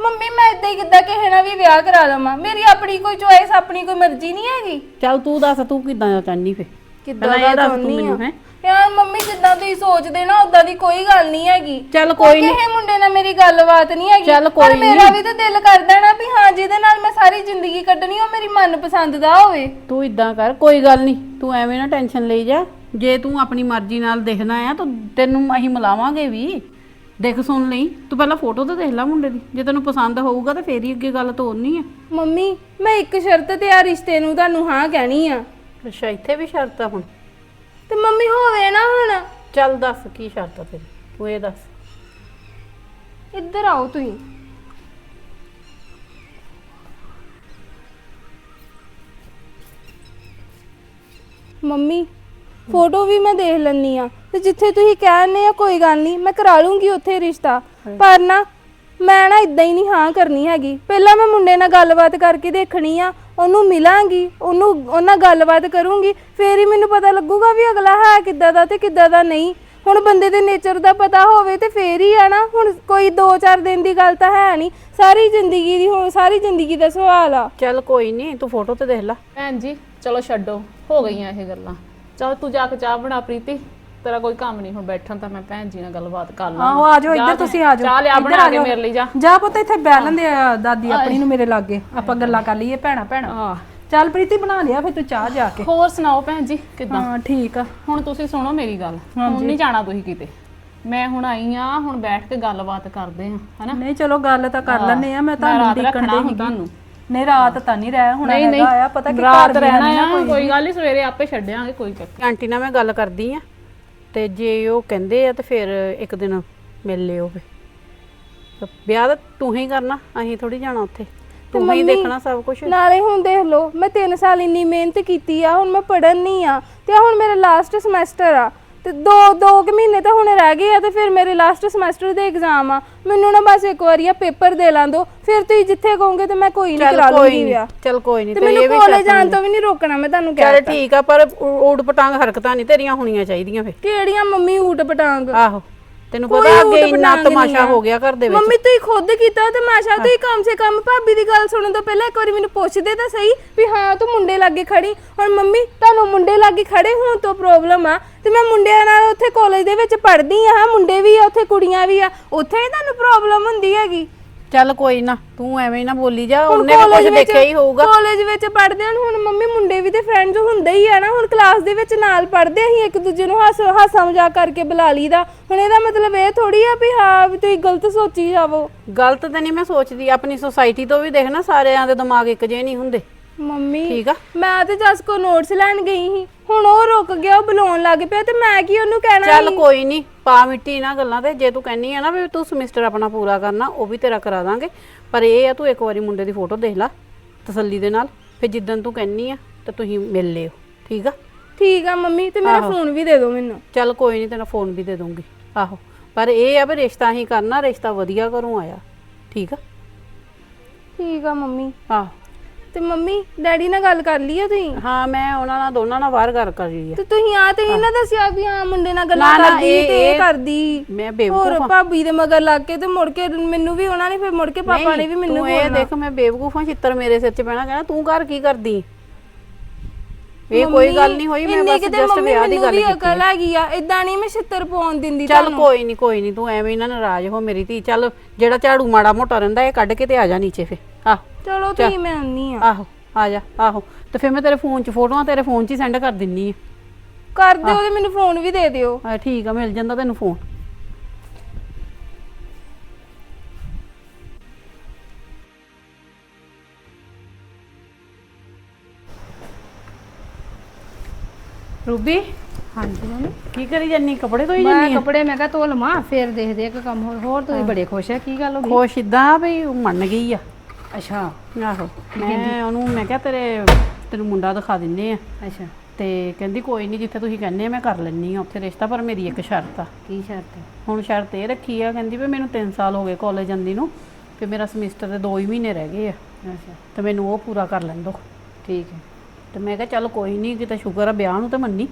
ਮੰਮੀ ਮੈਂ ਇਦਾਂ ਹੀ ਕਿੱਦਾਂ ਕਿਸੇ ਨਾਲ ਵੀ ਵਿਆਹ ਕਰਾ ਲਵਾਂ? ਮੇਰੀ ਆਪਣੀ ਕੋਈ ਚੋਇਸ ਆਪਣੀ ਕੋਈ ਮਰਜ਼ੀ ਨਹੀਂ ਹੈਗੀ। ਚੱਲ ਤੂੰ ਦੱਸ ਤੂੰ ਕਿਦਾਂ ਚਾਹਨੀ ਫੇ ਕਿੱਦਾਂ ਦਾ ਚਾਹੁੰਦੀ ਮੈਨੂੰ ਆ? ਹੈ? ਯਾਰ ਮੰਮੀ ਜਿੱਦਾਂ ਤੁਸੀਂ ਸੋਚਦੇ ਨਾ ਉਦਾਂ ਦੀ ਕੋਈ ਗੱਲ ਨਹੀਂ ਹੈਗੀ। ਚੱਲ ਕੋਈ ਨਹੀਂ। ਕਿਸੇ ਮੁੰਡੇ ਨਾਲ ਮੇਰੀ ਗੱਲਬਾਤ ਨਹੀਂ ਹੈਗੀ। ਚੱਲ ਪਰ ਕੋਈ ਮੇਰਾ ਵੀ ਤਾਂ ਦਿਲ ਕਰਦਾ ਨਾ ਵੀ ਹਾਂ ਜਿਹਦੇ ਨਾਲ ਮੈਂ ਸਾਰੀ ਜ਼ਿੰਦਗੀ ਕੱਢਣੀ ਉਹ ਮੇਰੀ ਮਨਪਸੰਦ ਦਾ ਹੋਵੇ। ਤੂੰ ਇਦਾਂ ਕਰ ਕੋਈ ਗੱਲ ਨਹੀਂ। ਤੂੰ ਐਵੇਂ ਨਾ ਟੈਨਸ਼ਨ ਲਈ ਜਾ। ਜੇ ਤੂੰ ਆਪਣੀ ਮਰਜ਼ੀ ਨਾਲ ਦੇਖਣਾ ਆ ਤਾਂ ਤੈਨੂੰ ਅਸੀਂ ਮਿਲਾਵਾਂਗੇ ਵੀ। ਦੇਖ ਸੁਣ ਲਈ। ਤੂੰ ਪਹਿਲਾਂ ਫੋਟੋ ਤਾਂ ਦੇਖ ਲੈ ਮੁੰਡੇ ਦੀ। ਜੇ ਤੈਨੂੰ ਪਸੰਦ ਹੋਊਗਾ ਤਾਂ ਫੇਰ ਹੀ ਅੱਗੇ ਗੱਲ ਤੋਰਨੀ ਆ। ਮੰਮੀ ਮੈਂ ਇੱਕ ਸ਼ਰਤ ਤੇ ਆ ਰਿਸ਼ਤੇ ਨੂੰ ਤੁਹਾਨੂੰ ਹਾਂ ਕਹਿਣੀ ਆ। ਅੱਛਾ ਇੱਥੇ ਵੀ ਸ਼ਰਤ ਆ ਹੁਣ? ਤੇ ਮੰਮੀ ਹੋਵੇ ਨਾ ਹੁਣ। ਚੱਲ ਦੱਸ ਕੀ ਸ਼ਰਤ ਆ ਤੇਰੀ? ਤੂੰ ਇਹ ਦੱਸ। ਇੱਧਰ ਆਓ ਤੁਸੀਂ। ਮੰਮੀ ਫੋਟੋ ਵੀ ਮੈਂ ਦੇਖ ਲੈਣੀ ਆ ਤੇ ਜਿੱਥੇ ਤੁਸੀਂ ਕਹਿੰਦੇ ਆ ਕੋਈ ਗੱਲ ਨਹੀਂ ਮੈਂ ਕਰਾ ਲੂੰਗੀ ਉੱਥੇ ਰਿਸ਼ਤਾ। ਪਰ ਨਾ ਮੈਂ ਨਾ ਇਦਾਂ ਹੀ ਨਹੀਂ ਹਾਂ ਕਰਨੀ ਹੈਗੀ। ਪਹਿਲਾਂ ਮੈਂ ਮੁੰਡੇ ਨਾਲ ਗੱਲਬਾਤ ਕਰਕੇ ਦੇਖਣੀ ਆ ਉਹਨੂੰ ਮਿਲਾਂਗੀ ਉਹਨੂੰ ਉਹਨਾਂ ਗੱਲਬਾਤ ਕਰੂੰਗੀ ਫੇਰ ਹੀ ਮੈਨੂੰ ਪਤਾ ਲੱਗੂਗਾ ਵੀ ਅਗਲਾ ਹੈ ਕਿੱਦਾਂ ਦਾ ਤੇ ਕਿੱਦਾਂ ਦਾ ਨਹੀਂ। ਹੁਣ ਬੰਦੇ ਦੇ ਨੇਚਰ ਦਾ ਪਤਾ ਹੋਵੇ ਤੇ ਫੇਰ ਹੀ ਆ ਨਾ ਹੁਣ ਕੋਈ 2-4 ਦਿਨ ਦੀ ਗੱਲ ਤਾਂ ਹੈ ਨਹੀਂ ਸਾਰੀ ਜ਼ਿੰਦਗੀ ਦੀ ਹੁਣ ਸਾਰੀ ਜ਼ਿੰਦਗੀ ਦਾ ਸਵਾਲ ਆ। ਚੱਲ ਕੋਈ ਨਹੀਂ ਤੂੰ ਫੋਟੋ ਤੇ ਦੇਖ ਲੈ। ਭੈਣ ਜੀ ਚਲੋ ਛੱਡੋ ਹੋ ਗਈਆਂ ਇਹ ਗੱਲਾਂ। ਚਲ ਤੂੰ ਜਾ ਕੇ ਚਾਹ ਬਣਾ ਪ੍ਰੀਤੀ। ਤੇਰਾ ਕੋਈ ਕੰਮ ਨਹੀਂ ਹੁਣ ਬੈਠਣ ਤਾਂ ਮੈਂ ਭੈਣ ਜੀ ਨਾਲ ਗੱਲਬਾਤ ਕਰ ਲਾਂ। ਆਹੋ ਆ ਜਾਓ ਇੱਧਰ ਤੁਸੀਂ ਆ ਜਾਓ ਚਾਹ ਲਿਆ ਇੱਧਰ ਬਣਾ ਆ ਕੇ। ਮੇਰੇ ਲਈ ਜਾ। ਜਾ ਪੁੱਤ ਇੱਥੇ ਲੈਂਦੇ ਆ ਦਾਦੀ ਆਪਣੀ ਨੂੰ ਮੇਰੇ ਲਾਗੇ। ਆਪਾਂ ਗੱਲਾਂ ਕਰ ਲਈਏ ਭੈਣਾ ਭੈਣਾ। ਆਹ ਚੱਲ ਪ੍ਰੀਤੀ ਬਣਾ ਲਿਆ ਫਿਰ ਤੂੰ ਚਾਹ ਜਾ ਕੇ। ਹੋਰ ਸੁਣਾਓ ਭੈਣ ਜੀ ਕਿਦਾਂ? ਹਾਂ ਠੀਕ ਆ। ਹੁਣ ਤੁਸੀਂ ਸੁਣੋ ਮੇਰੀ ਗੱਲ। ਹੁਣ ਨਹੀਂ ਜਾਣਾ ਤੁਸੀਂ ਕਿਤੇ। ਮੈਂ ਹੁਣ ਆਈ ਆ ਹੁਣ ਬੈਠ ਕੇ ਗੱਲਬਾਤ ਕਰਦੇ ਆ ਹਨਾ? ਨਹੀਂ ਚਲੋ ਗੱਲ ਤਾਂ ਕਰ ਲੈਂਦੇ ਆ ਮੈਂ ਤੁਹਾਨੂੰ ਰਾਤ ਦੇਖਣ ਦੇ ਹੀ ਤੁਹਾਨੂੰ। ਨਹੀਂ ਰਾਤ ਤਾਂ ਨਹੀਂ ਰਹਿ ਹੁਣ ਹੈਗਾ ਆ ਪਤਾ ਕਿ ਰਾਤ ਰਹਿਣਾ ਆ ਕੋਈ। ਗੱਲ ਨਹੀਂ ਸਵੇਰੇ ਆਪੇ ਛੱਡਿਆਂਗੇ ਕੋਈ ਚੱਕਰ ਆਂਟੀ ਨਾਲ ਮੈਂ ਗੱਲ ਕਰਦੀ ਆ ਤੇ ਜੇ ਉਹ ਕਹਿੰਦੇ ਆ ਤੇ ਫਿਰ ਇੱਕ ਦਿਨ ਮਿਲ ਲਿਓ ਫੇ ਵਿਆਹ ਤਾਂ ਤੂੰ ਹੀ ਕਰਨਾ ਅਸੀਂ ਥੋੜੀ ਜਾਣਾ ਉੱਥੇ। ਤੂੰ ਹੀ ਮੰਮੀ, ਦੇਖਣਾ ਸਭ ਕੁਝ ਨਾਲੇ ਹੁਣ ਦੇਖ ਲਓ ਮੈਂ 3 ਸਾਲ ਇੰਨੀ ਮਿਹਨਤ ਕੀਤੀ ਆ ਹੁਣ ਮੈਂ ਪੜਨ ਨਹੀਂ ਆ ਤੇ ਆਹ ਹੁਣ ਮੇਰਾ ਲਾਸਟ ਸਮੈਸਟਰ ਆ। ਤੇ ਦੋ ਦੋ ਕੁ ਮਹੀਨੇ ਤਾਂ ਹੁਣ ਰਹਿ ਗਏ ਆ ਤੇ ਫਿਰ ਮੇਰੇ ਲਾਸਟ ਸਮੈਸਟਰ ਦੇ ਐਗਜ਼ਾਮ ਆ। ਮੈਨੂੰ ਨਾ ਬਸ ਇੱਕ ਵਾਰੀ ਆ ਪੇਪਰ ਦੇ ਲਾਂ ਦੋ। ਫਿਰ ਤੁਸੀਂ ਜਿੱਥੇ ਕਹੋਗੇ ਤੇ ਮੈਂ ਕੋਈ ਨਹੀਂ ਕਰਾ ਲੂੰਗੀ ਵਿਆਹ ਚੱਲ ਕੋਈ ਨਹੀਂ ਤੇ ਮੈਨੂੰ ਕਾਲਜ ਜਾਣ ਤੋਂ ਵੀ ਨਹੀਂ ਰੋਕਣਾ ਮੈਂ ਤੁਹਾਨੂੰ ਕਹਿ ਚੱਲ ਠੀਕ ਆ ਪਰ ਊਟ ਪਟਾਂਗ ਹਰਕਤਾਂ ਨਹੀਂ ਤੇਰੀਆਂ ਹੋਣੀਆਂ ਚਾਹੀਦੀਆਂ ਫੇ ਕਿਹੜੀਆਂ ਮੰਮੀ ਊਟ ਪਟਾਂਗ? ਆਹੋ। ਤੈਨੂੰ ਕੋਈ ਪਤਾ ਅੱਗੇ ਇੰਨਾ ਨਹੀਂ ਤਮਾਸ਼ਾ ਆ। ਹੋ ਗਿਆ ਘਰ ਦੇ ਵਿੱਚ। ਮੰਮੀ ਤੁਸੀਂ ਖੁਦ ਕੀਤਾ ਤਮਾਸ਼ਾ ਤੁਸੀਂ ਕਮ ਸੇ ਕਮ ਭਾਬੀ ਦੀ ਗੱਲ ਸੁਣਨ ਤੋਂ ਪਹਿਲਾਂ ਇੱਕ ਵਾਰੀ ਮੈਨੂੰ ਪੁੱਛਦੇ ਤਾਂ ਸਹੀ ਵੀ ਹਾਂ ਤੂੰ ਮੁੰਡੇ ਲਾਗੇ ਖੜੀ। ਹੁਣ ਮੰਮੀ ਤੁਹਾਨੂੰ ਮੁੰਡੇ ਲਾਗੇ ਖੜੇ ਹੋਣ ਤੋਂ ਪ੍ਰੋਬਲਮ ਆ ਤੇ ਮੈਂ ਮੁੰਡਿਆਂ ਨਾਲ ਉੱਥੇ ਕਾਲਜ ਦੇ ਵਿੱਚ ਪੜ੍ਹਦੀ ਆ ਮੁੰਡੇ ਵੀ ਆ ਉੱਥੇ ਕੁੜੀਆਂ ਵੀ ਆ। ਉੱਥੇ ਹੀ ਤੁਹਾਨੂੰ ਪ੍ਰੋਬਲਮ ਹੁੰਦੀ ਹੈਗੀ। ਚੱਲ ਕੋਈ ਨਾ ਤੂੰ ਐਵੇਂ ਹੀ ਨਾ ਬੋਲੀ ਜਾ ਉਹਨੇ ਵੀ ਕੁਝ ਦੇਖਿਆ ਹੀ ਹੋਊਗਾ। ਕਾਲਜ ਵਿੱਚ ਪੜ੍ਹਦੇ ਹਨ ਹੁਣ ਮੰਮੀ ਮੁੰਡੇ ਵੀ ਤੇ ਫਰੈਂਡਸ ਹੁੰਦੇ ਹੀ ਆ ਨਾ ਹੁਣ ਕਲਾਸ ਦੇ ਵਿੱਚ ਨਾਲ ਪੜ੍ਹਦੇ ਅਸੀਂ ਇੱਕ ਦੂਜੇ ਨੂੰ ਹੱਸ ਹਾਸਾ ਮਜ਼ਾਕ ਕਰਕੇ ਬੁਲਾ ਲਈਦਾ। ਹੁਣ ਇਹਦਾ ਮਤਲਬ ਇਹ ਥੋੜੀ ਆ ਵੀ ਹਾਂ ਵੀ ਤੁਸੀਂ ਗਲਤ ਸੋਚੀ ਜਾਵੋ। ਗਲਤ ਤਾਂ ਨਹੀਂ ਮੈਂ ਸੋਚਦੀ ਆਪਣੀ ਸੋਸਾਇਟੀ ਤੋਂ ਵੀ ਦੇਖ ਨਾ ਸਾਰਿਆਂ ਦੇ ਦਿਮਾਗ ਇੱਕ ਜਿਹੇ ਨਹੀਂ ਹੁੰਦੇ। ਮੰਮੀ ਠੀਕ ਆ। ਮੈਂ ਤੇ ਜਸ ਕੋ ਨੋਟਸ ਲੈਣ ਗਈ ਸੀ। ਹੁਣ ਉਹ ਰੁਕ ਗਿਆ ਉਹ ਬੁਲਾਉਣ ਲੱਗ ਪਿਆ ਤੇ ਮੈਂ ਕੀ ਉਹਨੂੰ ਕਹਿਣਾ ਚੱਲ ਕੋਈ ਨਹੀਂ ਪਾ ਮਿੱਟੀ ਇਹਨਾਂ ਗੱਲਾਂ ਤੇ। ਜੇ ਤੂੰ ਕਹਿੰਨੀ ਆ ਨਾ ਵੀ ਤੂੰ ਸਮੈਸਟਰ ਆਪਣਾ ਪੂਰਾ ਕਰਨਾ ਉਹ ਵੀ ਤੇਰਾ ਕਰਾ ਦਾਂਗੇ। ਪਰ ਇਹ ਆ ਤੂੰ ਇੱਕ ਵਾਰੀ ਮੁੰਡੇ ਦੀ ਫੋਟੋ ਦੇਖ ਲੈ ਤਸੱਲੀ ਦੇ ਨਾਲ। ਫਿਰ ਜਿੱਦਣ ਤੂੰ ਕਹਿੰਨੀ ਆ ਤਾਂ ਤੁਸੀਂ ਮਿਲ ਲਿਓ। ਠੀਕ ਆ? ਠੀਕ ਆ ਮੰਮੀ ਤੇ ਮੇਰਾ ਫੋਨ ਵੀ ਦੇ ਦਿਓ ਮੈਨੂੰ। ਚੱਲ ਕੋਈ ਨਹੀਂ ਤੇਰਾ ਫੋਨ ਵੀ ਦੇ ਦੂੰਗੀ। ਆਹੋ। ਪਰ ਇਹ ਆ ਵੀ ਰਿਸ਼ਤਾ ਹੀ ਕਰਨਾ ਰਿਸ਼ਤਾ ਵਧੀਆ ਘਰੋਂ ਆਇਆ। ਠੀਕ ਆ? ਠੀਕ ਆ ਮੰਮੀ। ਆਹ। ਤੇ ਮੰਮੀ ਡੈਡੀ ਨਾਲ ਗੱਲ ਕਰ ਲਈ ਆ ਤੁਸੀਂ? ਹਾਂ ਮੈਂ ਉਹਨਾਂ ਨਾਲ ਦੋਨਾਂ ਨਾਲ ਬਾਹਰ ਗੱਲ ਕਰ ਰਹੀ ਆ। ਤੇ ਤੁਸੀਂ ਆ ਤੇ ਇਹਨਾਂ ਦੱਸਿਆ ਵੀ ਹਾਂ ਮੁੰਡੇ ਨਾਲ ਗੱਲਾਂ ਨਾ, ਨਾ, ਕਰਦੀ ਇਹ- ਤੇ ਇਹ ਇਹ- ਕਰਦੀ। ਮੈਂ ਹੋਰ ਬੇਵਕੂਫ ਆ ਭਾਬੀ ਦੇ ਮਗਰ ਲੱਗ ਕੇ ਤੇ ਮੁੜ ਕੇ ਮੈਨੂੰ ਵੀ ਉਹਨਾਂ ਨੇ ਫਿਰ ਮੁੜ ਕੇ ਪਾਪਾ ਨੇ ਵੀ ਮੈਨੂੰ ਤੂੰ ਇਹ ਦੇਖ ਮੈਂ ਬੇਵਕੂਫ ਆ ਚਿੱਤਰ ਮੇਰੇ ਸਿਰ 'ਚ ਪੈਣਾ ਕਹਿਣਾ ਤੂੰ ਘਰ ਕੀ ਕਰਦੀ? ਇਹ ਕੋਈ ਗੱਲ ਨਹੀਂ ਹੋਈ ਮੈਂ ਬਸ ਜਸਟ ਵਿਆਹ ਦੀ ਗੱਲ ਕੀਤੀ। ਅਕਲ ਹੈਗੀ ਆ ਇਦਾਂ ਨਹੀਂ ਮੈਂ ਛਿੱਤਰ ਪਾਉਣ ਦਿੰਦੀ ਚੱਲ ਕੋਈ ਨਹੀਂ ਕੋਈ ਨਹੀਂ ਤੂੰ ਐਵੇਂ ਹੀ ਨਾ ਨਾਰਾਜ਼ ਹੋ ਮੇਰੀ ਧੀ ਚੱਲ ਜਿਹੜਾ ਝਾੜੂ ਮਾੜਾ ਮੋਟਾ ਰਹਿੰਦਾ ਇਹ ਕੱਢ ਕੇ ਤੇ ਆ ਜਾ ਨੀਚੇ ਫੇ ਆਹ ਚਲੋ ਤੁਸੀਂ ਮੈਂ ਆਉਂਦੀ ਆ ਆਹੋ ਆ ਜਾ ਆਹੋ। ਤੇ ਫਿਰ ਮੈਂ ਤੇਰੇ ਫੋਨ 'ਚ ਫੋਟੋਆਂ ਤੇਰੇ ਫੋਨ 'ਚ ਹੀ ਸੈਂਡ ਕਰ ਦਿੰਨੀ ਆ। ਕਰ ਦਿਓ ਤੇ ਮੈਨੂੰ ਫੋਨ ਵੀ ਦੇ ਦਿਓ। ਆ ਠੀਕ ਆ ਮਿਲ ਜਾਂਦਾ ਤੈਨੂੰ ਫੋਨ ਰੂਬੀ ਹਾਂਜੀ ਮੰਮੀ। ਕੀ ਕਰੀ ਜੰਨੀ? ਕੱਪੜੇ ਧੋਈ ਮੈਂ ਜੰਨੀ ਕੱਪੜੇ ਮੈਂ ਕਿਹਾ ਧੋ ਲਵਾਂ ਫੇਰ ਦੇਖਦੇ ਆ ਕਿ ਕੰਮ ਹੋਰ। ਹੋਰ ਤੁਸੀਂ ਬੜੇ ਖੁਸ਼ ਆ ਕੀ ਗੱਲ ਹੋ ਗਈ? ਖੁਸ਼ ਇਦਾਂ ਵੀ ਮੰਨ ਗਈ ਆ। ਅੱਛਾ ਆਹੋ। ਮੈਂ ਉਹਨੂੰ ਮੈਂ ਕਿਹਾ ਤੇਰੇ ਤੈਨੂੰ ਮੁੰਡਾ ਦਿਖਾ ਦਿੰਨੇ ਆ। ਅੱਛਾ। ਤੇ ਕਹਿੰਦੀ ਕੋਈ ਨਹੀਂ ਜਿੱਥੇ ਤੁਸੀਂ ਕਹਿੰਦੇ ਆ ਮੈਂ ਕਰ ਲੈਣੀ ਆ ਉੱਥੇ ਰਿਸ਼ਤਾ ਪਰ ਮੇਰੀ ਇੱਕ ਸ਼ਰਤ ਆ। ਕੀ ਸ਼ਰਤ ਹੈ ਹੁਣ ਸ਼ਰਤ ਇਹ ਰੱਖੀ ਆ ਕਹਿੰਦੀ ਵੀ ਮੈਨੂੰ 3 ਸਾਲ ਹੋ ਗਏ ਕਾਲਜ ਜਾਂਦੀ ਨੂੰ ਤੇ ਮੇਰਾ ਸਮੈਸਟਰ ਦੇ 2 ਹੀ ਮਹੀਨੇ ਰਹਿ ਗਏ ਆ। ਅੱਛਾ। ਤੇ ਮੈਨੂੰ ਉਹ ਪੂਰਾ ਕਰ ਲੈਣ ਦੋ। ਠੀਕ ਹੈ। ਤੇ ਮੈਂ ਕਿਹਾ ਚੱਲ ਕੋਈ ਨਹੀਂ ਕਿਤੇ ਸ਼ੁਕਰ ਆ ਵਿਆਹ ਨੂੰ ਤੇ ਮੰਨੀ।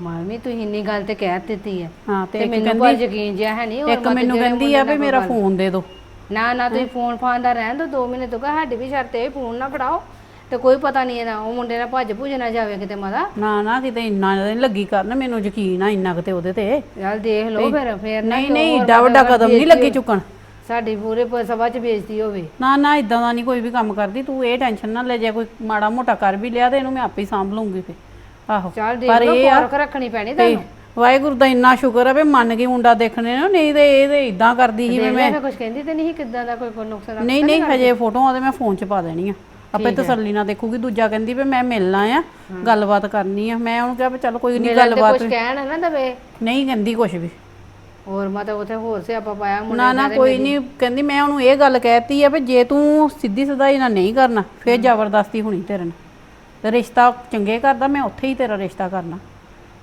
ਮਾਮੀ ਤੁਸੀਂ ਇੰਨੀ ਗੱਲ ਤੇ ਕਹਿ ਦਿੱਤੀ ਹੈ ਹਾਂ ਤੇ ਮੈਨੂੰ ਕੋਈ ਯਕੀਨ ਜਿਹਾ ਹੈ ਨਹੀਂ ਇੱਕ ਮੈਨੂੰ ਕਹਿੰਦੀ ਆ ਵੀ ਮੇਰਾ ਫੋਨ ਦੇ ਦਿਓ ਨਾ ਨਾ ਤੁਸੀਂ ਫੋਨ ਫਾਨ ਦਾ ਰਹਿਣ ਦੋ 2 ਮਹੀਨੇ ਤੋਂ ਕਹ ਸਾਡੀ ਵੀ ਸ਼ਰਤ ਇਹ ਫੋਨ ਨਾ ਫੜਾਓ। ਤੇ ਕੋਈ ਪਤਾ ਨਹੀਂ ਇਹਦਾ ਉਹ ਮੁੰਡੇ ਨਾਲ ਭੱਜ ਭੁੱਜ ਨਾ ਜਾਵੇ ਕਿਤੇ ਮਦਾ ਨਾ ਨਾ ਕਿਤੇ ਇੰਨਾ ਨਹੀਂ ਲੱਗੀ ਕਰਨ ਮੈਨੂੰ ਯਕੀਨ ਆ ਇੰਨਾ ਕਿਤੇ ਉਹਦੇ ਤੇ। ਯਾਰ ਦੇਖ ਲਓ ਫਿਰ ਫਿਰ ਨਾ ਨਹੀਂ ਕਿ ਨਹੀਂ ਏਡਾ ਵੱਡਾ ਕਦਮ ਨਹੀਂ ਲੱਗੀ ਚੁੱਕਣ। ਸਾਡੀ ਪੂਰੇ ਪ- ਸਭਾ ਚ ਬੇਇੱਜ਼ਤੀ ਹੋਵੇ। ਨਾ ਨਾ ਇਦਾਂ ਦਾ ਨਹੀਂ ਕੋਈ ਵੀ ਕੰਮ ਕਰਦੀ ਤੂੰ ਇਹ ਟੈਨਸ਼ਨ ਨਾ ਲੈ ਜੇ ਕੋਈ ਮਾੜਾ ਮੋਟਾ ਕਰ ਵੀ ਲਿਆ ਤੇ ਇਹਨੂੰ ਮੈਂ ਆਪੇ ਹੀ ਸਾਂਭ ਲੂੰਗੀ ਫੇ ਆਹੋ ਚੱਲ ਦੇਖ ਪਰ ਲਓ ਇਹ ਆ ਫੋਰਕ ਰੱਖਣੀ ਪੈਣੀ ਤੇ ਤੁਹਾਨੂੰ। ਵਾਹਿਗੁਰੂ ਦਾ ਇੰਨਾ ਸ਼ੁਕਰ ਆ ਵੀ ਮੰਨ ਗਈ ਮੁੰਡਾ ਦੇਖਣੇ ਨੂੰ ਨਹੀਂ ਤੇ ਇਹ ਤੇ ਇਦਾਂ ਕਰਦੀ ਸੀ ਵੀ ਮੈਂ ਮੈਂ ਕੁਝ ਕਹਿੰਦੀ ਤੇ ਨਹੀਂ ਕਿਦਾਂ ਦਾ ਕੋਈ ਨੁਕਸਾਨ ਨਹੀਂ ਨਹੀਂ ਹਜੇ ਫੋਟੋਆਂ ਤੇ ਮੈਂ ਫੋਨ 'ਚ ਪਾ ਦੇਣੀ ਆ ਆਪੇ ਤਸੱਲੀ ਨਾਲ ਦੇਖੂਗੀ ਦੂਜਾ ਕਹਿੰਦੀ ਵੀ ਮੈਂ ਮਿਲਣਾ ਆ ਗੱਲਬਾਤ ਕਰਨੀ ਆ। ਮੈਂ ਉਹਨੂੰ ਕਿਹਾ ਵੀ ਚੱਲ ਕੋਈ ਨਹੀਂ ਗੱਲਬਾਤ ਕੁਝ ਕਹਿਣ ਨਾ ਦਵੇ। ਨਹੀਂ ਕਹਿੰਦੀ ਕੁਝ ਵੀ। ਹੋਰ ਮਤਲਬ ਉਥੇ ਹੋਰ ਸਿਆਪਾ ਪਾਇਆ ਮੁੰਡੇ ਨਾ ਨਾ ਕੋਈ ਨਹੀਂ ਕਹਿੰਦੀ ਮੈਂ ਉਹਨੂੰ ਇਹ ਗੱਲ ਕਹਿਤੀ ਆ ਵੀ ਜੇ ਤੂੰ ਸਿੱਧੀ ਸਦਾਈ ਨਾਲ ਨਹੀਂ ਕਰਨਾ ਫੇਰ ਜ਼ਬਰਦਸਤੀ ਹੋਣੀ ਤੇਰੇ ਨਾਲ। ਤੇ ਰਿਸ਼ਤਾ ਚੰਗੇ ਕਰਦਾ ਮੈਂ ਉੱਥੇ ਹੀ ਤੇਰਾ ਰਿਸ਼ਤਾ ਕਰਨਾ।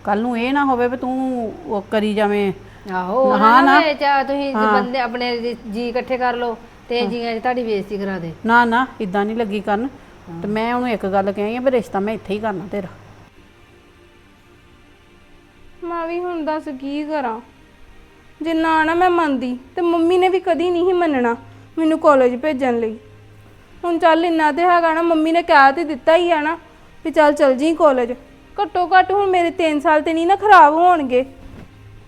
ਕੱਲ ਨੂੰ ਇਹ ਨਾ ਹੋਵੇ ਵੀ ਤੂੰ ਉਹ ਕਰੀ ਜਾਵੇਂ। ਆਹੋ ਹਾਂ ਨਾ। ਨਾ। ਚਾ ਤੁਸੀਂ ਬੰਦੇ ਆਪਣੇ ਜੀ- ਇਕੱਠੇ ਕਰ ਲਓ ਤੇ ਜੀਆਂ 'ਚ ਤੁਹਾਡੀ ਬੇਇੱਜ਼ਤੀ ਕਰਾ ਦੇ। ਨਾ ਨਾ ਇਦਾਂ ਨਹੀਂ ਲੱਗੀ ਕਰਨ। ਤੇ ਮੈਂ ਉਹਨੂੰ ਇੱਕ ਗੱਲ ਕਹੀ ਆ ਵੀ ਰਿਸ਼ਤਾ ਮੈਂ ਇੱਥੇ ਹੀ ਕਰਨਾ ਤੇਰਾ। ਮੈਂ ਵੀ ਹੁਣ ਦੱਸ ਕੀ ਕਰਾਂ। ਜੇ ਨਾ ਨਾ ਮੈਂ ਮੰਨਦੀ ਤੇ ਮੰਮੀ ਨੇ ਵੀ ਕਦੀ ਨਹੀਂ ਮੰਨਣਾ ਮੈਨੂੰ ਕਾਲਜ ਭੇਜਣ ਲਈ। ਹੁਣ ਚੱਲ ਇੰਨਾ ਤੇ ਹੈਗਾ ਨਾ ਮੰਮੀ ਨੇ ਕਹਿ ਤੇ ਦਿੱਤਾ ਹੀ ਆ ਨਾ ਵੀ ਚੱਲ ਚੱਲ ਜੀ ਕਾਲਜ ਘੱਟੋ ਘੱਟ ਹੁਣ ਮੇਰੇ 3 ਸਾਲ ਤੇ ਨਹੀਂ ਨਾ ਖਰਾਬ ਹੋਣਗੇ।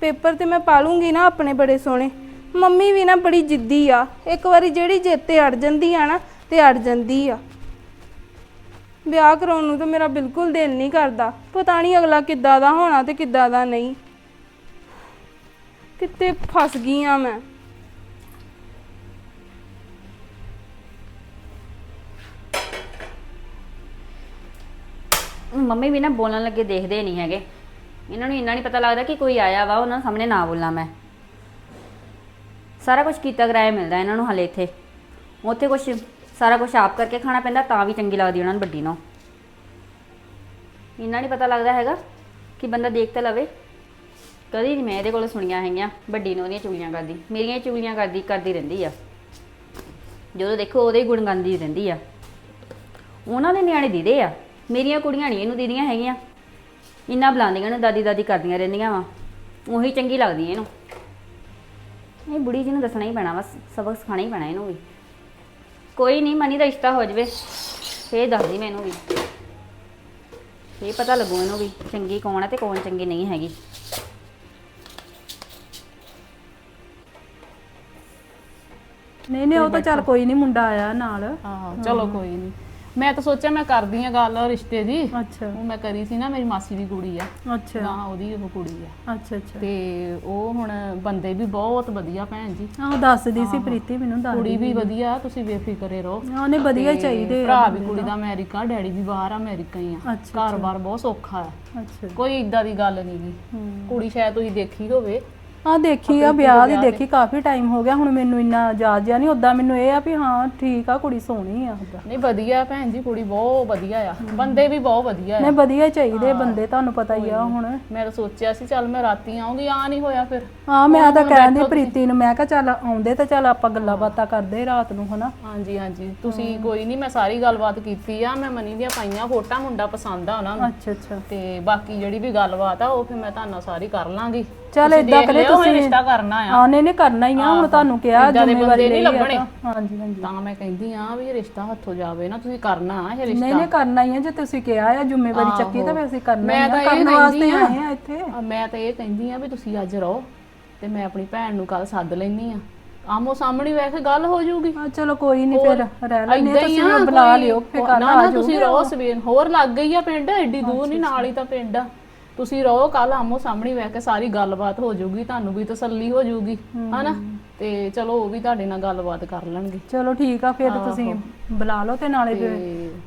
ਪੇਪਰ ਤੇ ਮੈਂ ਪਾ ਲੂੰਗੀ ਨਾ ਆਪਣੇ ਬੜੇ ਸੋਹਣੇ। ਮੰਮੀ ਵੀ ਨਾ ਬੜੀ ਜਿੱਦੀ ਆ। ਇੱਕ ਵਾਰੀ ਜਿਹੜੀ ਜਿੱਦ ਤੇ ਅੜ ਜਾਂਦੀ ਆ ਨਾ, ਤੇ ਅੜ ਜਾਂਦੀ ਆ। ਵਿਆਹ ਕਰਾਉਣ ਨੂੰ ਤਾਂ ਮੇਰਾ ਬਿਲਕੁਲ ਦਿਲ ਨਹੀਂ ਕਰਦਾ। ਪਤਾ ਨਹੀਂ ਅਗਲਾ ਕਿੱਦਾਂ ਦਾ ਹੋਣਾ ਤੇ ਕਿੱਦਾਂ ਦਾ ਨਹੀਂ। ਕਿਤੇ ਫਸ ਗਈ ਆ ਮੈਂ। ਮੰਮੀ ਵੀ ਨਾ ਬੋਲਣ ਲੱਗੇ ਦੇਖਦੇ ਨਹੀਂ ਹੈਗੇ। ਇਹਨਾਂ ਨੂੰ ਇੰਨਾ ਨਹੀਂ ਪਤਾ ਲੱਗਦਾ ਕਿ ਕੋਈ ਆਇਆ ਵਾ, ਉਹਨਾਂ ਸਾਹਮਣੇ ਨਾ ਬੋਲਾਂ ਮੈਂ। ਸਾਰਾ ਕੁਝ ਕੀਤਾ ਕਰਾਇਆ ਮਿਲਦਾ ਇਹਨਾਂ ਨੂੰ ਹਲੇ ਇੱਥੇ। ਉੱਥੇ ਕੁਝ ਸਾਰਾ ਕੁਝ ਆਪ ਕਰਕੇ ਖਾਣਾ ਪੈਂਦਾ, ਤਾਂ ਵੀ ਚੰਗੀ ਲੱਗਦੀ ਉਹਨਾਂ ਨੂੰ ਵੱਡੀ ਨੂੰ। ਇੰਨਾ ਨਹੀਂ ਪਤਾ ਲੱਗਦਾ ਹੈਗਾ ਕਿ ਬੰਦਾ ਦੇਖ ਤਾਂ ਲਵੇ। ਕਦੀ ਨਹੀਂ ਮੈਂ ਇਹਦੇ ਕੋਲ ਸੁਣੀਆਂ ਹੈਗੀਆਂ, ਵੱਡੀ ਨੂੰ ਉਹਦੀਆਂ ਚੁਗਲੀਆਂ ਕਰਦੀ। ਮੇਰੀਆਂ ਹੀ ਚੁਗਲੀਆਂ ਕਰਦੀ ਕਰਦੀ ਰਹਿੰਦੀ ਆ। ਜਦੋਂ ਦੇਖੋ ਉਹਦੇ ਹੀ ਗੁਣ ਗਾਉਂਦੀ ਰਹਿੰਦੀ ਆ। ਉਹਨਾਂ ਦੇ ਨਿਆਣੇ ਦੀਦੇ ਆ। ਮੇਰੀਆਂ ਕੁੜੀਆਂ ਨਹੀਂ ਇਹਨੂੰ ਦੀਦੀਆਂ ਹੈਗੀਆਂ। ਇੰਨਾ ਬੁਲਾਉਂਦੀਆਂ ਨੇ ਦਾਦੀ ਦਾਦੀ ਕਰਦੀਆਂ ਰਹਿੰਦੀਆਂ ਵਾ। ਉਹੀ ਚੰਗੀ ਲੱਗਦੀ ਇਹਨੂੰ। ਇਹ ਬੁੜੀ ਜੀ ਨੂੰ ਦੱਸਣਾ ਹੀ ਪੈਣਾ ਵਾ ਸਬਕ ਸਿਖਾਉਣਾ ਹੀ ਪੈਣਾ ਇਹਨੂੰ ਵੀ। ਕੋਈ ਨਹੀਂ ਮਨੀ ਦਾ ਰਿਸ਼ਤਾ ਹੋ ਜਵੇ ਫੇਰ ਦੱਸਦੀ ਮੈਨੂੰ ਵੀ। ਫੇਰ ਪਤਾ ਲੱਗੂ ਇਹਨੂੰ ਵੀ ਚੰਗੀ ਕੌਣ ਹੈ ਤੇ ਕੌਣ ਚੰਗੀ ਨਹੀਂ ਹੈਗੀ। ਨਹੀਂ ਨਹੀਂ ਉਹ ਤਾਂ ਚੱਲ ਕੋਈ ਨਹੀਂ ਮੁੰਡਾ ਆਇਆ ਨਾਲ। ਆਹੋ ਚਲੋ ਕੋਈ ਨਹੀਂ ਮੈਂ ਤਾਂ ਸੋਚਿਆ ਮੈਂ ਕਰਦੀ ਆ ਗੱਲ ਰਿਸ਼ਤੇ ਦੀ। ਅੱਛਾ। ਉਹ ਮੈਂ ਕਰੀ ਸੀ ਨਾ ਮੇਰੀ ਮਾਸੀ ਦੀ ਕੁੜੀ ਆ। ਅੱਛਾ। ਗਾਂ ਉਹਦੀ ਉਹ ਕੁੜੀ ਆ। ਅੱਛਾ ਅੱਛਾ। ਤੇ ਉਹ ਹੁਣ ਬੰਦੇ ਵੀ ਬਹੁਤ ਵਧੀਆ ਭੈਣ ਜੀ। ਆਹ ਦੱਸਦੀ ਸੀ ਪ੍ਰੀਤੀ ਮੈਨੂੰ ਦੱਸ ਕੁੜੀ ਵੀ ਵਧੀਆ ਤੁਸੀਂ ਬੇਫਿਕਰੇ ਰਹੋ। ਉਹਨੇ ਵਧੀਆ ਤੇ ਚਾਹੀਦੇ ਆ ਭਰਾ ਵੀ ਕੁੜੀ ਦਾ। ਅਮਰੀਕਾ ਡੈਡੀ ਵੀ ਬਾਹਰ ਆ, ਅਮਰੀਕਾ ਹੀ ਆ। ਅੱਛਾ, ਘਰ-ਬਾਰ ਬਹੁਤ ਸੌਖਾ ਆ। ਅੱਛਾ। ਕੋਈ ਇਦਾਂ ਦੀ ਗੱਲ ਨਹੀਂ ਗੀ। ਕੁੜੀ ਸ਼ਾਇਦ ਤੁਸੀਂ ਦੇਖੀ ਹੋਵੇ। ਆ ਦੇਖੀ ਆ ਵਿਆਹ ਦੀ ਦੇਖੀ ਕਾਫੀ ਟਾਈਮ ਹੋ ਗਿਆ ਹੁਣ ਮੈਨੂੰ ਇੰਨਾ ਯਾਦ ਜਿਆ ਨਹੀਂ ਉਦਾਂ ਮੈਨੂੰ ਇਹ ਆ ਵੀ ਹਾਂ ਠੀਕ ਆ ਕੁੜੀ ਸੋਹਣੀ ਆ ਨਹੀਂ ਵਧੀਆ ਭੈਣ ਜੀ ਕੁੜੀ ਬਹੁਤ ਵਧੀਆ ਆ। ਬੰਦੇ ਵੀ ਬਹੁਤ ਵਧੀਆ ਆ। ਨਹੀਂ ਵਧੀਆ ਚਾਹੀਦੇ ਬੰਦੇ ਤੁਹਾਨੂੰ ਪਤਾ ਹੀ ਆ ਹੁਣ। ਮੈਂ ਤਾਂ ਸੋਚਿਆ ਸੀ ਚੱਲ ਮੈਂ ਰਾਤੀ ਆਉਂਗੀ ਆ ਨਹੀਂ ਹੋਇਆ ਫਿਰ। ਹਾਂ ਮੈਂ ਤਾਂ ਕਹਿੰਦੀ ਪ੍ਰੀਤੀ ਨੂੰ ਮੈਂ ਕਿਹਾ ਚੱਲ ਆਉਂਦੇ ਤਾਂ ਚੱਲ ਆਪਾਂ ਗੱਲਾਂ ਬਾਤਾਂ ਕਰਦੇ ਰਾਤ ਨੂੰ ਹਨਾ। ਹਾਂਜੀ ਹਾਂਜੀ। ਤੁਸੀਂ ਕੋਈ ਨਹੀਂ ਮੈਂ ਸਾਰੀ ਗੱਲਬਾਤ ਕੀਤੀ ਆ ਮੈਂ ਮਨੀ ਦੀਆਂ ਪਾਈਆਂ ਫੋਟਾ ਮੁੰਡਾ ਪਸੰਦ ਆ ਉਹਨਾਂ ਨੂੰ। ਅੱਛਾ ਅੱਛਾ। ਤੇ ਬਾਕੀ ਜਿਹੜੀ ਵੀ ਗੱਲਬਾਤ ਆ ਉਹ ਫਿਰ ਮੈਂ ਤੁਹਾਨੂੰ ਸਾਰੀ ਕਰ ਲਾਂਗੀ। ਚੱਲ ਤੁਸੀਂ ਦੇਖ ਕਰੇ ਤੁਸੀਂ ਰਿਸ਼ਤਾ ਕਰਨਾ ਆ। ਆ ਨਹੀਂ ਨਹੀਂ ਕਰਨਾ ਹੀ ਆ। ਹੁਣ ਤੁਹਾਨੂੰ ਕਿਹਾ ਏਦਾਂ ਦੇ ਜ਼ਿੰਮੇਵਾਰੀ ਬੰਦੇ ਨਹੀਂ ਲੱਭਣੇ। ਹਾਂਜੀ ਹਾਂਜੀ। ਤਾਂ ਮੈਂ ਕਹਿੰਦੀ ਆ ਵੀ ਰਿਸ਼ਤਾ ਹੱਥੋਂ ਜਾਵੇ ਨਾ ਤੁਸੀਂ ਕਰਨਾ ਇਹ ਨਹੀਂ ਰਿਸ਼ਤਾ। ਨਹੀਂ ਕਰਨਾ ਹੀ ਆ। ਜੇ ਤੁਸੀਂ ਕਿਹਾ ਆ ਜ਼ਿੰਮੇਵਾਰੀ ਚੱਕੀ ਤਾਂ ਫਿਰ ਅਸੀਂ ਕਰਨਾ ਮੈਂ ਹੀ ਆ। ਇਹ ਕਰਨ ਵਾਸਤੇ ਕਹਿੰਦੀ ਆਏ ਆ ਇੱਥੇ। ਮੈਂ ਤਾਂ ਇਹ ਕਹਿੰਦੀ ਆ ਵੀ ਤੁਸੀਂ ਅੱਜ ਰਹੋ ਤੇ ਮੈਂ ਆਪਣੀ ਭੈਣ ਨੂੰ ਕੱਲ ਸੱਦ ਲੈਣੀ ਆ। ਆਮੋ ਸਾਹਮਣੇ ਵੇਖ ਗੱਲ ਹੋ ਜਾਊਗੀ। ਆ ਚਲੋ ਕੋਈ ਨਹੀਂ ਫਿਰ ਰਹਿ ਲੈਣੇ ਹੀ ਤੁਸੀਂ ਬੁਲਾ ਲਿਓ ਫਿਰ ਨਾ ਕੱਲ ਨਾ ਤੁਸੀਂ ਰਹੋ ਸਵੇਰ। ਹੋਰ ਲੱਗ ਗਈ ਆ ਪਿੰਡ ਐਡੀ ਦੂਰ ਨਹੀਂ ਨਾਲ ਹੀ ਤਾਂ ਪਿੰਡ ਆ। ਤੁਸੀਂ ਰਹੋ ਕੱਲ ਆਮੋ ਸਾਹਮਣੇ ਬਹਿ ਕੇ ਸਾਰੀ ਗੱਲਬਾਤ ਹੋ ਜਾਊਗੀ ਤੁਹਾਨੂੰ ਵੀ ਤਸੱਲੀ ਹੋ ਜਾਊਗੀ ਹਨਾ? ਤੇ ਚਲੋ ਉਹ ਵੀ ਤੁਹਾਡੇ ਨਾਲ ਗੱਲਬਾਤ ਕਰ ਲੈਣਗੇ। ਚਲੋ ਠੀਕ ਆ ਫਿਰ ਤੁਸੀਂ ਬੁਲਾ ਲਓ ਤੇ ਨਾਲੇ ਫਿਰ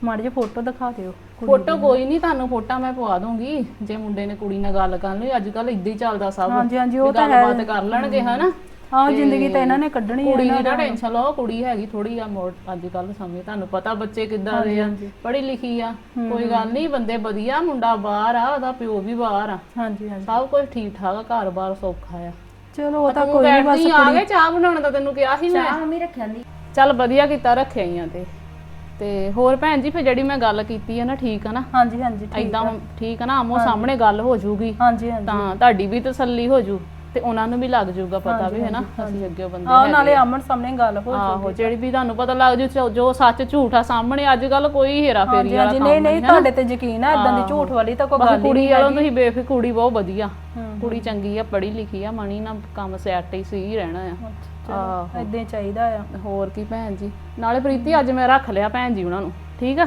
ਮਾੜੀ ਜਿਹੀ ਫੋਟੋ ਦਿਖਾ ਦਿਓ ਫੋਟੋ ਕੋਈ ਨਹੀਂ ਤੁਹਾਨੂੰ ਫੋਟਾ ਮੈਂ ਪਵਾ ਦੂੰਗੀ ਜੇ ਮੁੰਡੇ ਨੇ ਕੁੜੀ ਨਾਲ ਗੱਲ ਕਰ ਲਈ ਅੱਜ ਕੱਲ ਇਦਾਂ ਹੀ ਚੱਲਦਾ ਸਭ। ਹਾਂਜੀ, ਹਾਂਜੀ, ਵੀ ਉਹ ਤਾਂ ਹੈ। ਗੱਲਬਾਤ ਕਰ ਲੈਣਗੇ ਹਨਾ? ਹਾਂ ਜ਼ਿੰਦਗੀ ਤਾਂ ਇਹਨਾਂ ਨੇ ਕੱਢਣੀ ਆ ਕੁੜੀ ਦੀ ਨਾ ਟੈਨਸ਼ਨ ਲਓ ਕੁੜੀ ਹੈਗੀ ਥੋੜੀ ਆ ਮੋੜ ਅੱਜ ਕੱਲ ਸਮੇਂ ਤੁਹਾਨੂੰ ਪਤਾ ਬੱਚੇ ਕਿੱਦਾਂ ਦੇ ਆ ਪੜ੍ਹੀ ਲਿਖੀ ਆ ਕੋਈ ਗੱਲ ਨਹੀਂ ਬੰਦੇ ਵਧੀਆ ਮੁੰਡਾ ਬਾਹਰ ਆ ਉਹਦਾ ਪਿਓ ਵੀ ਬਾਹਰ ਆ। ਹਾਂਜੀ ਹਾਂਜੀ। ਸਭ ਕੁਝ ਠੀਕ ਠਾਕ ਆ ਘਰ-ਬਾਰ ਸੌਖਾ ਆ। ਚਲੋ ਉਹ ਤਾਂ ਕੋਈ ਨਹੀਂ ਬਸ ਆ ਗਏ ਚਾਹ ਬਣਾਉਣ ਦਾ ਤੈਨੂੰ ਕਿਹਾ ਸੀ ਮੈਂ। ਮੰਮੀ ਰੱਖਿਆ ਦੀ ਚੱਲ ਵਧੀਆ ਕੀਤਾ ਰੱਖਿਆ ਹੀ ਆ ਤੇ। ਤੇ ਹੋਰ ਭੈਣ ਜੀ ਫਿਰ ਜਿਹੜੀ ਮੈਂ ਗੱਲ ਕੀਤੀ ਆ ਨਾ ਠੀਕ ਆ ਨਾ? ਹਾਂਜੀ ਹਾਂਜੀ ਠੀਕ ਐਦਾਂ ਠੀਕ ਆ ਨਾ ਆਮੋ ਸਾਹਮਣੇ ਗੱਲ ਹੋ ਜੂਗੀ। ਹਾਂਜੀ ਹਾਂਜੀ। ਤਾਂ ਤੁਹਾਡੀ ਵੀ ਤਸੱਲੀ ਹੋ ਜੂ। ਤੇ ਉਹਨਾਂ ਨੂੰ ਵੀ ਲੱਗ ਜੂਗਾ ਪਤਾ ਵੀ ਹੈ ਨਾ ਅਸੀਂ ਅੱਗੇ ਬੰਦੇ ਆਹ ਨਾਲੇ ਆਮਣ ਸਾਹਮਣੇ ਗੱਲ ਹੋ ਆਹੋ ਜਿਹੜੀ ਵੀ ਤੁਹਾਨੂੰ ਪਤਾ ਲੱਗ ਜੂ ਜੋ- ਜੋ ਸੱਚ ਝੂਠ ਆ ਸਾਹਮਣੇ ਅੱਜ ਕੱਲ ਕੋਈ ਹੇਰਾ ਫੇਰੀ ਵਾਲਾ ਹਾਂਜੀ ਕੰਮ ਨਹੀਂ ਨਹੀਂ ਤੁਹਾਡੇ ਤੇ ਯਕੀਨ ਆ ਇਦਾਂ ਦੀ ਝੂਠ ਵਾਲੀ ਤਾਂ ਕੋਈ ਗੱਲ ਬਾਕੀ ਕੁੜੀ ਵਾਲੋਂ ਤੁਸੀਂ ਬੇਫਿਕ ਕੁੜੀ ਬਹੁਤ ਵਧੀਆ। ਕੁੜੀ ਚੰਗੀ ਆ ਪੜ੍ਹੀ ਲਿਖੀ ਆ ਮਣੀ ਨਾਲ ਕੰਮ ਸੈੱਟ ਹੀ ਸਹੀ ਰਹਿਣਾ ਆ। ਆਹੋ ਇਦਾਂ ਚਾਹੀਦਾ ਆ। ਹੋਰ ਕੀ ਭੈਣ ਜੀ? ਨਾਲੇ ਪ੍ਰੀਤੀ ਅੱਜ ਮੈਂ ਰੱਖ ਲਿਆ ਭੈਣ ਜੀ ਉਹਨਾਂ ਨੂੰ ਠੀਕ ਆ?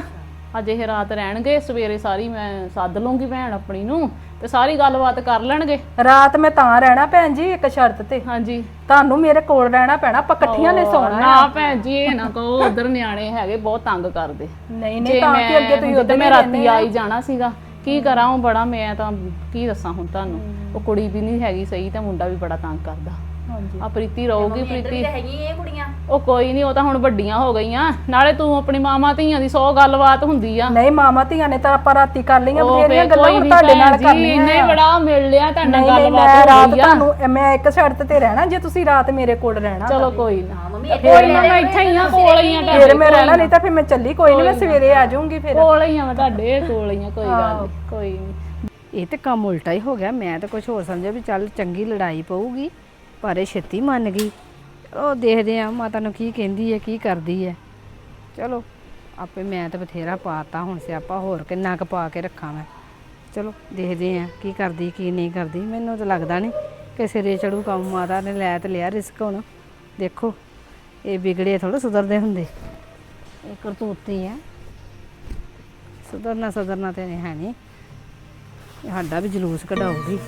ਅੱਜ ਇਹ ਰਾਤ ਰਹਿਣਗੇ ਸਵੇਰੇ ਸਾਰੀ ਮੈਂ ਸੱਦ ਲੂੰਗੀ ਭੈਣ ਆਪਣੀ ਨੂੰ ਤੇ ਸਾਰੀ ਗੱਲਬਾਤ ਕਰ ਲੈਣਗੇ। ਰਾਤ ਮੈਂ ਤਾਂ ਰਹਿਣਾ ਭੈਣ ਜੀ ਇੱਕ ਸ਼ਰਤ ਤੇ। ਹਾਂਜੀ। ਤੁਹਾਨੂੰ ਮੇਰੇ ਕੋਲ ਰਹਿਣਾ ਪੈਣਾ ਆਪਾਂ ਇਕੱਠੀਆਂ ਨੇ ਸੌਣਾ ਨਾ ਭੈਣ ਜੀ ਇਹ ਨਾ ਕਹੋ ਉਧਰ ਨਿਆਣੇ ਹੈਗੇ ਬਹੁਤ ਤੰਗ ਕਰਦੇ। ਨਹੀਂ ਨਹੀਂ ਤਾਂ ਕਿ ਅੱਗੇ ਤੁਸੀਂ ਉਧਰ ਮੈਂ ਰਾਤੀ ਆਈ ਜਾਣਾ ਸੀਗਾ ਕੀ ਕਰਾਂ ਉਹ ਬੜਾ ਮੈਂ ਤਾਂ ਕੀ ਦੱਸਾਂ ਹੁਣ ਤੁਹਾਨੂੰ। ਉਹ ਕੁੜੀ ਵੀ ਨਹੀਂ ਹੈਗੀ ਸਹੀ ਤੇ ਮੁੰਡਾ ਵੀ ਬੜਾ ਤੰਗ ਕਰਦਾ। ਹਾਂਜੀ। ਆ ਪ੍ਰੀਤੀ ਰਹੂਗੀ ਪ੍ਰੀਤੀ। ਹੈਗੀ ਇਹ ਕੁੜੀਆਂ। ਉਹ ਕੋਈ ਨਹੀਂ ਉਹ ਤਾਂ ਹੁਣ ਵੱਡੀਆਂ ਹੋ ਗਈਆਂ। ਨਾਲੇ ਤੂੰ ਆਪਣੀ ਮਾਮਾ ਧੀਆਂ ਦੀ 100 ਗੱਲਬਾਤ ਹੁੰਦੀ ਆ। ਨਹੀਂ ਮਾਮਾ ਧੀਆਂ ਨੇ ਤਾਂ ਆਪਾਂ ਰਾਤੀ ਕਰ ਲਈਆਂ ਉਹ ਬਥੇਰੀਆਂ ਫੇਰ ਗੱਲਾਂ ਹੁਣ ਤੁਹਾਡੇ ਨਾਲ ਕਰਨੀਆਂ ਇੰਨੇ ਆ। ਬੜਾ ਮਿਲ ਲਿਆ ਤੁਹਾਡੇ ਨਾਲ ਨਹੀਂ ਨਹੀਂ ਗੱਲਬਾਤ ਮੈਂ ਹੋ ਰਾਤ ਰਹੀ ਆ। ਤੁਹਾਨੂੰ ਮੈਂ ਇੱਕ ਸ਼ਰਤ ਤੇ ਰਹਿਣਾ ਜੇ ਤੁਸੀਂ ਰਾਤ ਮੇਰੇ ਕੋਲ ਰਹਿਣਾ ਚਲੋ ਕੋਈ ਨਾ। ਮੰਮੀ ਕੋਈ ਨਾ ਮੈਂ ਇੱਥੇ ਹੀ ਆ ਕੋਲ ਹੀ ਆ ਫਿਰ ਤੁਹਾਡੇ ਮੈਂ ਰਹਿਣਾ ਨਹੀਂ ਤਾਂ ਫਿਰ ਮੈਂ ਚੱਲੀ ਕੋਈ ਨਹੀਂ ਮੈਂ ਸਵੇਰੇ ਆ ਜਾਊਂਗੀ ਫਿਰ। ਕੋਲ ਹੀ ਆ ਮੈਂ ਤੁਹਾਡੇ ਕੋਲ ਹੀ ਆ ਕੋਈ ਗੱਲ ਨੀ ਕੋਈ ਨਹੀਂ। ਇਹ ਤੇ ਕੰਮ ਉਲਟਾ ਹੀ ਹੋ ਗਿਆ ਮੈਂ ਤਾਂ ਕੁਝ ਹੋਰ ਸਮਝਿਆ ਵੀ ਚੱਲ ਚੰਗੀ ਲੜਾਈ ਪਊਗੀ। ਪਰ ਇਹ ਛੇਤੀ ਮੰਨ ਗਈ। ਉਹ ਦੇਖਦੇ ਆ ਮਾਤਾ ਨੂੰ ਕੀ ਕਹਿੰਦੀ ਹੈ, ਕੀ ਕਰਦੀ ਹੈ। ਚਲੋ, ਆਪੇ ਮੈਂ ਤਾਂ ਬਥੇਰਾ ਪਾਤਾ, ਹੁਣ ਸਿਆਪਾ ਹੋਰ ਕਿੰਨਾ ਕੁ ਪਾ ਕੇ ਰੱਖਾਂ ਮੈਂ। ਚਲੋ, ਦੇਖਦੇ ਆ ਕੀ ਕਰਦੀ, ਕੀ ਨਹੀਂ ਕਰਦੀ। ਮੈਨੂੰ ਤਾਂ ਲੱਗਦਾ ਨਹੀਂ ਕਿ ਸਿਰੇ ਚੜੂ ਕੰਮ ਮਾਤਾ ਨੇ ਲੈ ਤੇ ਲਿਆ ਰਿਸਕ ਹੁਣ। ਦੇਖੋ, ਇਹ ਵਿਗੜੇ ਥੋੜਾ ਸੁਧਰਦੇ ਹੁੰਦੇ। ਇਹ ਕਰਤੂਤੀ ਹੈ। ਸੁਧਰਨਾ ਸੁਧਰਨਾ ਤੇ ਹੈ ਨਹੀਂ। ਸਾਡਾ ਵੀ ਜਲੂਸ ਕਢਾਉਗੀ